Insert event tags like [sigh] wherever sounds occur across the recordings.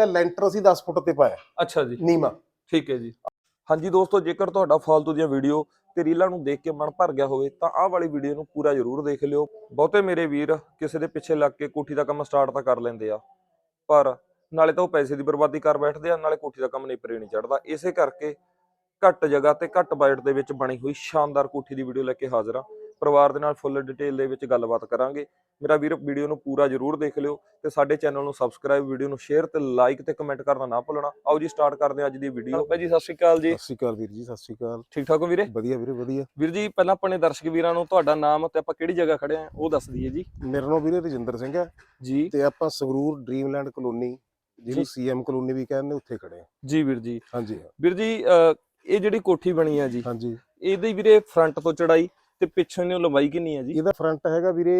ਕੀਤਾ ਲੈਂਟਰ ਅਸੀਂ 10 ਫੁੱਟ ਤੇ ਪਾਇਆ। ਅੱਛਾ ਜੀ। ਨੀਮਾ। ਠੀਕ ਹੈ ਜੀ। ਹਾਂਜੀ ਦੋਸਤੋ ਜੇਕਰ ਤੁਹਾਡਾ ਫਾਲਤੂ ਦੀਆਂ ਵੀਡੀਓ ਤੇ ਰੀਲਾਂ ਨੂੰ ਦੇਖ ਕੇ ਮਨ ਭਰ ਗਿਆ ਹੋਵੇ ਤਾਂ ਆਹ ਵਾਲੀ ਵੀਡੀਓ ਨੂੰ ਪੂਰਾ ਜ਼ਰੂਰ ਦੇਖ ਲਿਓ। ਬਹੁਤੇ ਮੇਰੇ ਵੀਰ ਕਿਸੇ ਦੇ ਪਿੱਛੇ ਲੱਗ ਕੇ ਕੋਠੀ ਦਾ ਕੰਮ ਸਟਾਰਟ ਤਾਂ ਕਰ ਲੈਂਦੇ ਆ ਪਰ ਨਾਲੇ ਤਾਂ ਉਹ ਪੈਸੇ ਦੀ ਬਰਬਾਦੀ ਕਰ ਬੈਠਦੇ ਆ ਨਾਲੇ ਕੋਠੀ ਦਾ ਕੰਮ ਨਹੀਂ ਪਰੇ ਨਹੀਂ ਚੜਦਾ ਇਸੇ ਕਰਕੇ ਘੱਟ ਜਗ੍ਹਾ ਤੇ ਘੱਟ ਬਜਟ ਦੇ ਵਿੱਚ ਬਣੀ ਹੋਈ ਸ਼ਾਨਦਾਰ ਕੋਠੀ ਦੀ ਵੀਡੀਓ ਲੈ ਕੇ ਹਾਜ਼ਰ ਆ। ਪਰਿਵਾਰ ਦੇ ਨਾਲ ਫੁੱਲ ਡਿਟੇਲ ਦੇ ਵਿੱਚ ਗੱਲਬਾਤ ਕਰਾਂਗੇ। ਮੇਰਾ ਵੀਰ ਵੀਡੀਓ ਨੂੰ ਪੂਰਾ ਜ਼ਰੂਰ ਦੇਖ ਲਿਓ ਤੇ ਸਾਡੇ ਚੈਨਲ ਨੂੰ ਸਬਸਕ੍ਰਾਈਬ ਵੀਡੀਓ ਨੂੰ ਸ਼ੇਅਰ ਤੇ ਲਾਈਕ ਤੇ ਕਮੈਂਟ ਕਰਨਾ ਨਾ ਭੁੱਲਣਾ। ਆਓ ਜੀ ਸਟਾਰਟ ਕਰਦੇ ਹਾਂ ਅੱਜ ਦੀ ਵੀਡੀਓ ਭਾਈ ਜੀ ਸਤਿ ਸ਼੍ਰੀ ਅਕਾਲ ਜੀ। ਸਤਿ ਸ਼੍ਰੀ ਅਕਾਲ ਵੀਰ ਜੀ ਸਤਿ ਸ਼੍ਰੀ ਅਕਾਲ। ਠੀਕ ਠਾਕ ਹੋ ਵੀਰੇ? ਵਧੀਆ ਵੀਰੇ ਵਧੀਆ। ਵੀਰ ਜੀ ਪਹਿਲਾਂ ਆਪਣੇ ਦਰਸ਼ਕ ਵੀਰਾਂ ਨੂੰ ਤੁਹਾਡਾ ਨਾਮ ਤੇ ਆਪਾਂ ਕਿਹੜੀ ਜਗ੍ਹਾ ਖੜੇ ਆ ਉਹ ਦੱਸ ਦਈਏ ਜੀ। ਮੇਰਾ ਨਾਮ ਵੀਰੇ ਰਜਿੰਦਰ ਸਿੰਘ ਹੈ ਜੀ। ਤੇ ਆਪਾਂ ਸੰਗਰੂਰ ਡ੍ਰੀਮਲੈਂਡ ਕਲੋਨੀ ਜਿਹਨੂੰ। ਸੀਐਮ ਕਲੋਨੀ ਵੀ ਕਹਿੰਦੇ ਉੱਥੇ ਖੜੇ ਆ ਜੀ ਵੀਰ ਜੀ। ਹਾਂਜੀ ਵੀਰ ਜੀ ਇਹ ਜਿਹੜੀ ਕੋਠੀ ਬਣੀ ਆ ਜੀ ਹਾਂਜੀ। ਇਹਦੀ ਵੀਰੇ ਫਰੰਟ ਤੋਂ ਚੜਾਈ ਤੇ ਪਿੱਛੋਂ ਦੀ ਲੰਬਾਈ ਕਿੰਨੀ ਆ ਜੀ? ਇਹਦਾ ਫਰੰਟ ਹੈਗਾ ਵੀਰੇ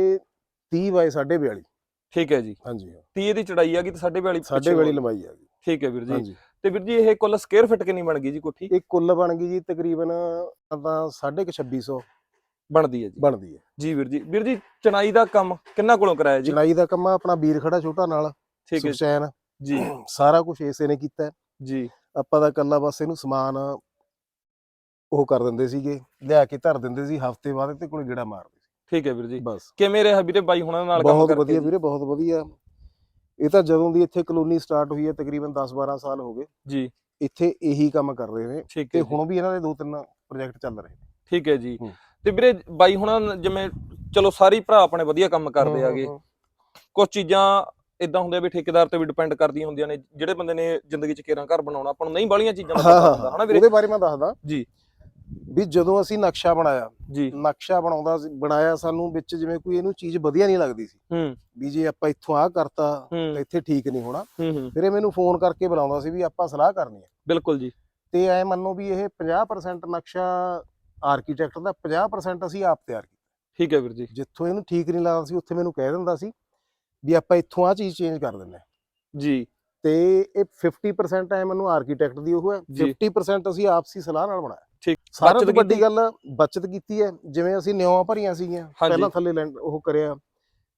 30 ਬਾਈ 42.5 ਠੀਕ ਹੈ ਜੀ। ਹਾਂਜੀ ਹਾਂ। 30 ਦੀ ਚੜਾਈ ਆ ਗਈ ਤੇ 42 ਸਾਡੇ ਵਾਲੀ ਲੰਬਾਈ ਹੈਗੀ ਠੀਕ ਹੈ ਵੀਰ ਜੀ। ਹਾਂਜੀ। ਤੇ ਵੀਰ ਜੀ ਇਹ ਕੁੱਲ ਸਕੁਅਰ ਫਿਟ ਕਿੰਨੀ ਬਣ ਗਈ ਜੀ ਕੋਠੀ? ਇਹ ਕੁੱਲ ਬਣ ਗਈ ਜੀ ਤਕਰੀਬਨ ਤਾਂ 2650 ਬਣਦੀ ਹੈ ਜੀ। ਬਣਦੀ ਹੈ। ਜੀ ਵੀਰ ਜੀ। ਵੀਰ ਜੀ ਚਣਾਈ ਦਾ ਕੰਮ ਕਿੰਨਾ ਕੋਲੋਂ ਕਰਾਇਆ ਜੀ? ਚੜਾਈ ਦਾ ਕੰਮ ਆ ਆਪਣਾ ਵੀਰ ਖੜਾ ਛੋਟਾ ਨਾਲ ਠੀਕ ਹੈ ਸੁਖਚੈਨ। ਜੀ। ਸਾਰਾ ਕੁਝ ਇਸੇ ਨੇ ਕੀਤਾ। ਹੈ। ਜੀ। ਆਪਾਂ ਦਾ ਕੱਲਾ ਬਸ ਇਹਨੂੰ ਸਮਾਨ ਉਹ ਕਰ ਦਿੰਦੇ ਸੀਗੇ ਲਿਆ ਕੇ ਧਰ ਦਿੰਦੇ ਸੀ ਹਫ਼ਤੇ ਬਾਅਦ ਤੇ ਕੋਲ ਗੇੜਾ ਮਾਰਦੇ ਸੀ। ਠੀਕ ਹੈ ਵੀਰ ਜੀ। ਬਸ। ਕਿਵੇਂ ਰਿਹਾ ਵੀਰੇ ਬਾਈ ਹੁਣਾਂ ਨਾਲ ਕੰਮ ਬਹੁਤ ਕਰਕੇ ਵਧੀਆ? ਵੀਰੇ ਬਹੁਤ ਵਧੀਆ। ਇਹ ਤਾਂ ਜਦੋਂ ਦੀ ਇੱਥੇ ਕਲੋਨੀ ਸਟਾਰਟ ਹੋਈ ਹੈ ਤਕਰੀਬਨ 10-12 ਸਾਲ ਹੋ ਗਏ। ਜੀ। ਇੱਥੇ ਇਹੀ ਕੰਮ ਕਰ ਰਹੇ ਨੇ ਠੀਕ ਤੇ ਹੈ ਜੀ। ਹੁਣ ਵੀ ਇਹਨਾਂ ਦੇ ਦੋ ਤਿੰਨ ਪ੍ਰੋਜੈਕਟ ਚੱਲ ਰਹੇ ਨੇ। ਠੀਕ ਹੈ ਜੀ। ਹੂੰ। ਤੇ ਵੀਰੇ ਬਾਈ ਹੁਣ ਜਿਵੇਂ ਚਲੋ ਸਾਰੇ ਭਰਾ ਆਪਣੇ ਵਧੀਆ ਕੰਮ ਕਰਦੇ ਆਗੇ ਕੁਝ ਚੀਜ਼ਾਂ ਇਦਾਂ ਹੁੰਦੀਆਂ ਵੀ ਠੇਕੇਦਾਰ ਤੇ ਵੀ ਡਿਪੈਂਡ ਕਰਦੀਆਂ ਹੁੰਦੀਆਂ ਨੇ ਜਿਹੜੇ ਬੰਦੇ ਨੇ ਜ਼ਿੰਦਗੀ 'ਚ ਕੇਰਾਂ ਘਰ ਬਣਾਉਣਾ ਆਪਾਂ ਨੂੰ ਨਹੀਂ ਬਾਲੀਆਂ ਚੀਜ਼ਾਂ ਦਾ ਹਾਂ ਪਤਾ ਹਾਂ ਹੁੰਦਾ ਹਾਂ। ਹਨਾ ਵੀਰੇ? ਉਹਦੇ ਬਾਰੇ ਮੈਂ ਦੱਸਦਾ। ਜੀ। ਵੀ ਜਦੋਂ ਅਸੀਂ ਨਕਸ਼ਾ ਬਣਾਇਆ ਜੀ। ਨਕਸ਼ਾ ਬਣਾਉਂਦਾ ਬਣਾਇਆ ਸਾਨੂੰ ਵਿੱਚ ਜਿਵੇਂ ਕੋਈ ਇਹਨੂੰ ਚੀਜ਼ ਵਧੀਆ ਨਹੀਂ ਲੱਗਦੀ ਸੀ। ਹੂੰ। ਵੀ ਜੇ ਆਪਾਂ ਇੱਥੋਂ ਆਹ ਕਰਤਾ ਤਾਂ ਇੱਥੇ ਠੀਕ ਨਹੀਂ ਹੋਣਾ। ਫਿਰ ਇਹ ਮੈਨੂੰ ਫੋਨ ਕਰਕੇ ਬੁਲਾਉਂਦਾ ਸੀ ਵੀ ਆਪਾਂ ਸਲਾਹ ਕਰਨੀ ਹੈ। ਬਿਲਕੁਲ ਜੀ। ਤੇ ਐ ਮੰਨੋ ਵੀ ਇਹ 50% ਨਕਸ਼ਾ ਆਰਕੀਟੈਕਟ ਦਾ 50% ਅਸੀਂ ਆਪ ਤਿਆਰ ਕੀਤਾ। ਠੀਕ ਹੈ ਵੀਰ ਜੀ। ਜਿੱਥੋਂ ਇਹਨੂੰ ਠੀਕ ਨਹੀਂ ਲੱਗਦਾ ਸੀ ਉੱਥੇ ਮੈਨੂੰ ਕਹਿ ਦਿੰਦਾ ਸੀ ਵੀ ਆਪਾਂ ਇੱਥੋਂ ਆ ਚੀਜ਼ ਚੇਂਜ ਕਰ ਦਿੰਦੇ ਜੀ। ਤੇ ਇਹ 50% ਐ ਮੈਨੂੰ ਆਰਕੀਟੈਕਟ ਦੀ ਉਹ ਹੈ ਜੀ। 50% ਅਸੀਂ ਆਪਸੀ ਸਲਾਹ ਨਾਲ ਬਣਾਇਆ। ਠੀਕ ਸਾਰਾ ਤੋਂ ਵੱਡੀ? ਗੱਲ ਬਚਤ ਕੀਤੀ ਹੈ ਜਿਵੇਂ ਅਸੀਂ ਨਿਉਆਂ ਭਰੀਆਂ ਸੀਗੀਆਂ। ਪਹਿਲਾਂ ਥੱਲੇ ਲੈਂਡ ਉਹ ਕਰਿਆ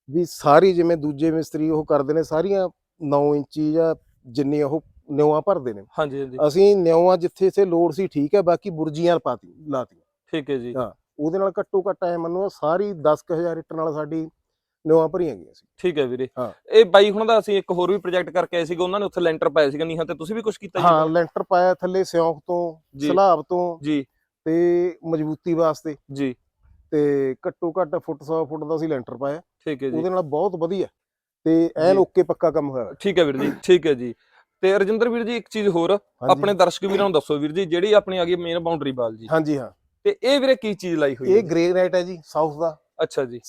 ਵੀ ਸਾਰੀ ਜਿਵੇਂ ਦੂਜੇ ਮਿਸਤਰੀ ਉਹ ਕਰਦੇ ਨੇ ਸਾਰੀਆਂ 9 ਇੰਚੀ ਜਾਂ ਜਿੰਨੀ ਉਹ ਨਿਉਆਂ ਭਰਦੇ ਨੇ ਹਾਂਜੀ ਹਾਂਜੀ ਅਸੀਂ ਨਿਉਆਂ ਜਿੱਥੇ ਇੱਥੇ ਲੋੜ ਸੀ ਠੀਕ ਹੈ ਬਾਕੀ ਬੁਰਜੀਆਂ ਪਾਤੀ ਲਾਤੀ ਠੀਕ ਹੈ ਜੀ ਹਾਂ। ਉਹਦੇ ਨਾਲ ਘੱਟੋ ਘੱਟ ਐ ਮੰਨੋ ਸਾਰੀ 10000 ਇੱਟ ਨਾਲ ਸਾਡੀ ਨਿਉਆਂ ਭਰੀਆਂ ਗਈਆਂ ਸੀ। ਠੀਕ ਹੈ ਵੀਰੇ। ਹਾਂ। ਇਹ ਬਾਈ ਹੁਣ ਦਾ ਅਸੀਂ ਇੱਕ ਹੋਰ ਵੀ ਪ੍ਰੋਜੈਕਟ ਕਰਕੇ ਆਏ ਸੀਗੇ ਉਹਨਾਂ ਨੇ ਉੱਥੇ ਲੈਂਟਰ ਪਾਇਆ ਸੀਗਾ ਨੀਹਾਂ ਤੇ। ਤੁਸੀਂ ਵੀ ਕੁਝ ਕੀਤਾ ਜੀ ਹਾਂ ਲੈਂਟਰ ਪਾਇਆ ਥੱਲੇ ਸਿਉਂਖ ਤੋਂ। ਸਲਾਬ ਤੋਂ ਜੀ। ਤੇ ਮਜ਼ਬੂਤੀ ਵਾਸਤੇ। ਜੀ। ਤੇ ਘੱਟੋ ਘੱਟ ਫੁੱਟ 100 ਫੁੱਟ ਦਾ ਅਸੀਂ ਲੈਂਟਰ ਪਾਇਆ। ਠੀਕ ਹੈ ਜੀ। ਉਹਦੇ ਨਾਲ ਬਹੁਤ ਵਧੀਆ। ਤੇ ਐਨ। ਓਕੇ ਪੱਕਾ ਕੰਮ ਹੋਇਆ। ਠੀਕ ਹੈ ਵੀਰ ਜੀ ਠੀਕ ਹੈ ਜੀ। ਤੇ ਰਜਿੰਦਰ ਵੀਰ ਜੀ ਇੱਕ ਚੀਜ਼ ਹੋਰ। ਆਪਣੇ ਦਰਸ਼ਕ ਵੀਰਾਂ ਨੂੰ ਦੱਸੋ ਵੀਰ ਜੀ ਜਿਹੜੀ ਆਪਣੀ ਆ ਗਈ ਮੇਨ ਬਾਉਂਡਰੀ ਵਾਲ ਜੀ। ਹਾਂਜੀ ਹਾਂ। ਤੇ ਇਹ ਵੀਰੇ ਕੀ ਚੀਜ਼ ਲਾਈ ਹੋਈ ਹੈ ਇਹ ਗ੍ਰੇਨਾਈਟ ਹੈ ਜੀ ਸਾਊਥ ਦਾ। ਅੱਛਾ ਜੀ।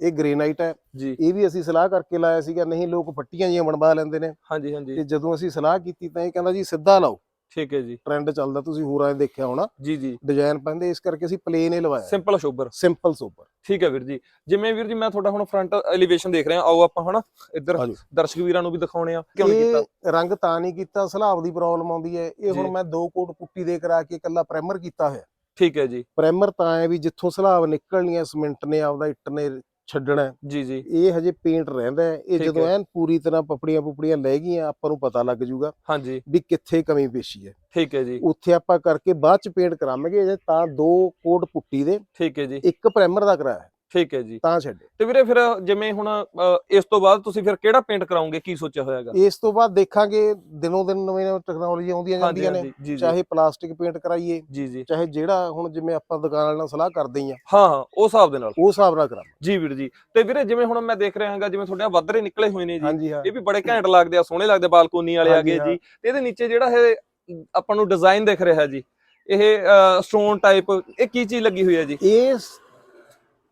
ਇਹ ਗ੍ਰੇਨਾਈਟ ਹੈ। ਜੀ। ਇਹ ਵੀ ਅਸੀਂ ਸਲਾਹ ਕਰਕੇ ਲਾਇਆ ਸੀਗਾ ਨਹੀਂ ਲੋਕ ਪੱਟੀਆਂ ਜੀਆਂ ਬਣਵਾ ਲੈਂਦੇ ਨੇ। ਹਾਂਜੀ ਹਾਂਜੀ। ਤੇ ਜਦੋਂ ਅਸੀਂ ਸਲਾਹ ਕੀਤੀ ਤਾਂ ਇਹ ਕਹਿੰਦਾ ਜੀ ਸਿੱਧਾ ਲਾਓ। ਠੀਕ ਹੈ ਜੀ। ਟ੍ਰੈਂਡ ਚੱਲਦਾ ਤੁਸੀਂ ਹੋਰਾਂ ਨੇ ਦੇਖਿਆ ਹੋਣਾ। ਜੀ ਜੀ। ਡਿਜ਼ਾਈਨ ਪੈਂਦੇ ਇਸ ਕਰਕੇ ਅਸੀਂ ਪਲੇਨ ਹੀ ਲਵਾਇਆ। ਸਿੰਪਲ ਸ਼ੋਬਰ ਸਿੰਪਲ ਸੋਬਰ ਠੀਕ ਹੈ ਵੀਰ ਜੀ। ਜਿਵੇਂ ਵੀਰ ਜੀ ਮੈਂ ਤੁਹਾਡਾ ਹੁਣ ਫਰੰਟ ਐਲੀਵੇਸ਼ਨ ਦੇਖ ਰਿਹਾ। ਆਓ ਆਪਾਂ ਹਨਾ ਇੱਧਰ। ਦਰਸ਼ਕ ਵੀਰਾਂ ਨੂੰ ਵੀ ਦਿਖਾਉਣੇ ਆ। ਕਿਉਂ ਨਹੀਂ ਕੀਤਾ? ਰੰਗ ਤਾਂ ਨਹੀਂ ਕੀਤਾ ਸਲਾਬ ਦੀ ਪ੍ਰੋਬਲਮ ਆਉਂਦੀ ਹੈ। ਇਹ ਹੁਣ। ਮੈਂ ਦੋ ਕੋਟ ਪੁੱਟੀ ਦੇ ਕਰਾ ਕੇ ਇਕੱਲਾ ਪ੍ਰਾਈਮਰ ਕੀਤਾ ਹੋਇਆ। ਠੀਕ ਹੈ ਜੀ। ਪ੍ਰਾਈਮਰ ਤਾਂ ਹੈ ਵੀ ਜਿੱਥੋਂ ਸਲਾਬ ਨਿਕਲਣੀ ਹੈ ਸੀਮੈਂਟ ਨੇ ਆਪਦਾ ਇੱਟ ਨੇ ਛੱਡਣਾ ਜੀ ਜੀ। ਇਹ ਹਜੇ ਪੇਂਟ ਰਹਿੰਦਾ ਹੈ। ਇਹ ਜਦੋਂ। ਐਨ ਪੂਰੀ ਤਰ੍ਹਾਂ ਪਪੜੀਆਂ ਪੁਪੜੀਆਂ ਲੈ ਗਈਆਂ ਆਪਾਂ ਨੂੰ ਪਤਾ ਲੱਗ ਜਾਊਗਾ ਹਾਂਜੀ। ਵੀ ਕਿੱਥੇ ਕਮੀ ਪੇਸ਼ੀ ਹੈ। ਠੀਕ ਹੈ ਜੀ। ਉੱਥੇ ਆਪਾਂ ਕਰਕੇ ਬਾਅਦ ਚ ਪੇਂਟ ਕਰਾਵਾਂਗੇ ਤਾਂ ਦੋ ਕੋਟ ਪੁੱਟੀ ਦੇ ਠੀਕ ਹੈ ਜੀ। ਇੱਕ ਪ੍ਰਾਈਮਰ ਦਾ ਕਰਾਇਆ ਠੀਕ ਹੈ ਜੀ। ਤਾਂ ਛੱਡੇ। ਤੇ ਵੀਰੇ ਫਿਰ ਜਿਵੇਂ ਹੁਣ ਅ, ਇਸ ਤੋਂ ਬਾਅਦ ਤੁਸੀਂ ਫਿਰ ਕਿਹੜਾ ਪੇਂਟ ਕਰਾਓਗੇ? ਕੀ ਸੋਚਿਆ ਹੋਇਆਗਾ ਇਸ ਤੋਂ ਬਾਅਦ ਦੇਖਾਂਗੇ ਦਿਨੋਂ ਦਿਨ ਨਵੇਂ ਨਵੇਂ ਟੈਕਨੋਲੋਜੀ ਆਉਂਦੀਆਂ ਜਾਂਦੀਆਂ ਨੇ। ਹਾਂਜੀ ਜੀ ਜੀ। ਚਾਹੇ ਪਲਾਸਟਿਕ ਪੇਂਟ ਕਰਾਈਏ ਜੀ ਜੀ। ਚਾਹੇ ਜਿਹੜਾ ਹੁਣ ਜਿਵੇਂ ਆਪਾਂ ਦੁਕਾਨ ਵਾਲਿਆਂ ਨਾਲ ਸਲਾਹ ਕਰਦੇ ਹਾਂ ਹਾਂ ਹਾਂ ਉਸ ਹਿਸਾਬ ਦੇ ਨਾਲ। ਉਹ ਹਿਸਾਬ ਨਾਲ ਕਰਾਂਗੇ ਜੀ ਵੀਰ ਜੀ। ਤੇ ਵੀਰੇ ਜਿਵੇਂ ਹੁਣ ਮੈਂ ਦੇਖ ਰਿਹਾ ਹਾਂਗਾ ਜਿਵੇਂ ਤੁਹਾਡੇ ਆਹ ਵੱਧਰੇ ਨਿਕਲੇ ਹੋਏ ਨੇ ਜੀ। ਹਾਂਜੀ ਹਾਂ। ਇਹ ਵੀ ਬੜੇ ਘੈਂਟ ਲੱਗਦੇ ਆ ਸੋਹਣੇ ਲੱਗਦੇ ਬਾਲਕੋਨੀ ਵਾਲੇ ਆ ਹਾਂਜੀ, ਗਏ ਹਾਂ। ਜੀ। ਤੇ ਇਹਦੇ ਨੀਚੇ ਜਿਹੜਾ ਇਹ ਆਪਾਂ ਨੂੰ ਡਿਜ਼ਾਈਨ ਦਿਖ ਰਿਹਾ ਜੀ ਇਹ ਸਟੋਨ ਟਾਈਪ ਇਹ ਕੀ ਚੀਜ਼ ਲੱਗੀ ਹੋਈ ਹੈ ਜੀ? ਇਹ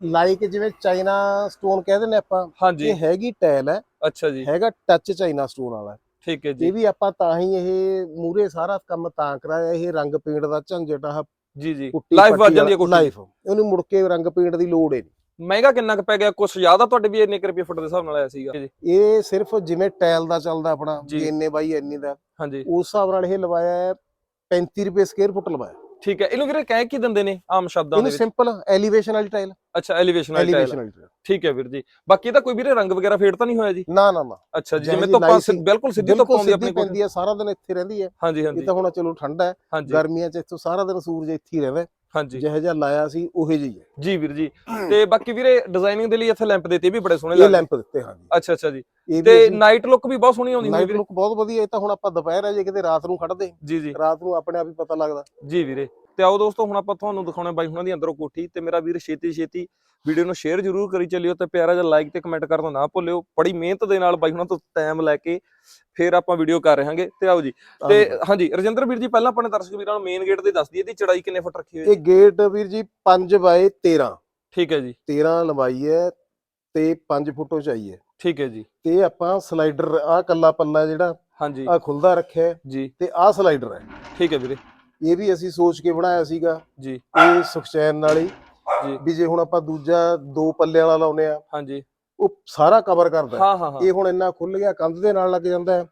ਲਾਈਕ ਜਿਵੇਂ ਚਾਈਨਾ ਸਟੋਨ ਕਹਿੰਦੇ ਨੇ ਆਪਾਂ ਹਾਂਜੀ। ਇਹ ਹੈਗੀ ਟਾਇਲ ਹੈ। ਅੱਛਾ ਜੀ। ਹੈਗਾ ਟੱਚ ਚਾਈਨਾ ਸਟੋਨ ਵਾਲਾ। ਠੀਕ ਹੈ ਜੀ। ਇਹ ਵੀ ਆਪਾਂ ਤਾਂ ਹੀ ਇਹ ਮੂਰੇ ਸਾਰਾ ਕੰਮ ਤਾਂ ਕਰਾਇਆ ਇਹ ਰੰਗ ਪੇਂਟ ਦਾ ਝੰਜਟ ਆ ਜੀ ਜੀ। ਲਾਈਫ ਵੱਜ ਜਾਂਦੀ ਹੈ ਲਾਈਫ ਉਹਨੂੰ ਮੁੜ ਕੇ ਰੰਗ ਪੇਂਟ ਦੀ ਲੋੜ ਹੀ ਮਹਿੰਗਾ ਕਿੰਨਾ ਕੁ ਪੈ ਗਿਆ? ਕੁਛ ਜ਼ਿਆਦਾ ਤੁਹਾਡੇ ਵੀ ਇੰਨੇ ਰੁਪਏ ਫੁੱਟ ਦੇ ਹਿਸਾਬ ਨਾਲ ਆਇਆ ਸੀਗਾ। ਇਹ ਸਿਰਫ ਜਿਵੇਂ ਟਾਇਲ ਦਾ ਚੱਲਦਾ ਆਪਣਾ ਇੰਨੇ ਬਾਈ ਇੰਨੀ ਦਾ। ਹਾਂਜੀ। ਉਸ ਹਿਸਾਬ ਨਾਲ ਇਹ ਲਵਾਇਆ ਹੈ 35 ਰੁਪਏ ਸਕੁਅਰ ਫੁੱਟ ਲਵਾਇਆ। ਠੀਕ ਹੈ। ਇਹਨੂੰ ਵੀਰੇ ਕਹਿ ਕੀ ਦਿੰਦੇ ਨੇ ਆਮ ਸ਼ਬਦਾਂ ਦੇ ਇਹਨੂੰ ਵਿੱਚ? ਸਿੰਪਲ ਐਲੀਵੇਸ਼ਨ ਵਾਲੀ ਟਾਇਲ ਅੱਛਾ ਐਲੀਵੇਸ਼ਨ ਵਾਲੀ ਟਾਇਲ ਠੀਕ ਹੈ ਵੀਰ ਜੀ। ਬਾਕੀ ਇਹਦਾ ਕੋਈ ਵੀਰੇ ਰੰਗ ਵਗੈਰਾ ਫੇਡ ਤਾਂ ਨਹੀਂ ਹੋਇਆ ਜੀ? ਨਾ ਨਾ ਨਾ। ਅੱਛਾ ਜੀ ਜਿਵੇਂ ਧੁੱਪਾਂ ਬਿਲਕੁਲ ਸਿੱਧੀ ਧੁੱਪ ਆਉਂਦੀ ਆਪਣੀ ਪੈਂਦੀ ਹੈ ਸਾਰਾ ਦਿਨ ਇੱਥੇ ਰਹਿੰਦੀ ਹੈ ਹਾਂਜੀ ਇਹ ਹਾਂਜੀ। ਤਾਂ ਹੁਣ ਚਲੋ ਠੰਡਾ ਹੈ। ਗਰਮੀਆਂ 'ਚ ਇੱਥੋਂ ਸਾਰਾ ਦਿਨ ਸੂਰਜ ਇੱਥੇ ਹੀ ਰਹਿੰਦਾ। ਹਾਂਜੀ। ਜਿਹੋ ਜਿਹਾ ਲਾਇਆ ਸੀ ਉਹੇ ਜਿਹੀ ਹੈ। ਜੀ ਵੀਰ ਜੀ ਤੇ ਬਾਕੀ ਵੀਰੇ ਡਿਜ਼ਾਈਨਿੰਗ ਦੇ ਲਈ ਇੱਥੇ ਲੈਂਪ ਦਿੱਤੇ ਇਹ ਵੀ ਬੜੇ ਸੋਹਣੇ ਇਹ ਲੱਗਦੇ। ਲੈਂਪ ਦਿੱਤੇ ਹਾਂ ਜੀ ਅੱਛਾ ਅੱਛਾ ਜੀ। ਇਹ ਤੇ ਨਾਈਟ ਲੁੱਕ ਵੀ ਬਹੁਤ ਸੋਹਣੀ ਆਉਂਦੀ ਹੋਣੀ ਨਾਈਟ ਵੀਰੇ। ਲੁੱਕ ਬਹੁਤ ਵਧੀਆ ਇਹ ਤਾਂ ਹੁਣ ਆਪਾਂ ਦੁਪਹਿਰ ਹੈ ਜੇ ਕਿਤੇ ਰਾਤ ਨੂੰ ਖੜਦੇ ਜੀ ਜੀ। ਰਾਤ ਨੂੰ ਆਪਣੇ ਆਪ ਹੀ ਪਤਾ ਲੱਗਦਾ। ਜੀ ਵੀਰੇ। ਤੇ ਆਓ ਦੋਸਤੋ ਹੁਣ ਆਪਾਂ ਤੁਹਾਨੂੰ ਦਿਖਾਉਣਾ ਬਾਈ ਹੁਣਾਂ ਦੀ ਅੰਦਰੋਂ ਕੋਠੀ ਤੇ ਮੇਰਾ ਵੀਰ ਛੇਤੀ ਛੇਤੀ ਵੀਡੀਓ ਨੂੰ ਸ਼ੇਅਰ ਜ਼ਰੂਰ ਕਰੀ ਚੱਲਿਓ ਤੇ ਪਿਆਰਾ ਜਿਹਾ ਲਾਈਕ ਤੇ ਕਮੈਂਟ ਕਰਨਾ ਨਾ ਭੁੱਲਿਓ। ਬੜੀ ਮਿਹਨਤ ਦੇ ਨਾਲ ਬਾਈ ਹੁਣਾਂ ਤੋਂ ਟਾਈਮ ਲੈ ਕੇ ਫੇਰ ਆਪਾਂ ਵੀਡੀਓ ਕਰ ਰਹੇ ਹਾਂਗੇ। ਤੇ ਆਓ ਜੀ। ਤੇ ਹਾਂਜੀ। ਰਜਿੰਦਰ ਵੀਰ ਜੀ ਪਹਿਲਾਂ ਆਪਣੇ ਦਰਸ਼ਕ ਵੀਰਾਂ ਨੂੰ ਮੇਨ ਗੇਟ ਦੇ ਦੱਸ ਦਈਏ ਇਹਦੀ ਚੜਾਈ ਕਿੰਨੇ ਫੁੱਟ ਰੱਖੀ ਹੋਈ ਹੈ ਇਹ ਗੇਟ ਵੀਰ ਜੀ 5 ਬਾਏ 13 ਠੀਕ ਹੈ ਜੀ। 13 ਲੰਬਾਈ ਹੈ ਤੇ 5 ਫੁੱਟ ਉਚਾਈ ਹੈ। ਠੀਕ ਹੈ ਜੀ। ਤੇ ਆਪਾਂ ਸਲਾਈਡਰ ਆ ਕੱਲਾ ਪੱਲਾ ਜਿਹੜਾ ਹਾਂਜੀ। ਆ ਖੁੱਲਦਾ ਰੱਖਿਆ ਜੀ। ਤੇ ਆ ਸਲਾਈਡਰ ਹੈ। ਠੀਕ ਹੈ ਵੀਰੇ। ਇਹ ਵੀ ਅਸੀਂ ਸੋਚ ਕੇ ਬਣਾਇਆ ਸੀਗਾ ਜੀ। ਇਹ ਸੁਖਚੈਨ ਨਾਲ ਹੀ। ਜੀ। ਵੀ ਜੇ ਹੁਣ ਆਪਾਂ ਦੂਜਾ ਦੋ ਪੱਲੇ ਵਾਲਾ ਲਾਉਨੇ ਆ ਹਾਂਜੀ। ਉਹ ਸਾਰਾ ਕਵਰ ਕਰਦਾ ਹੈ। ਹਾਂ ਇਹ ਹੁਣ ਇੰਨਾ ਖੁੱਲ ਗਿਆ ਕੰਧ ਦੇ ਨਾਲ ਲੱਗ ਜਾਂਦਾ ਹੈ।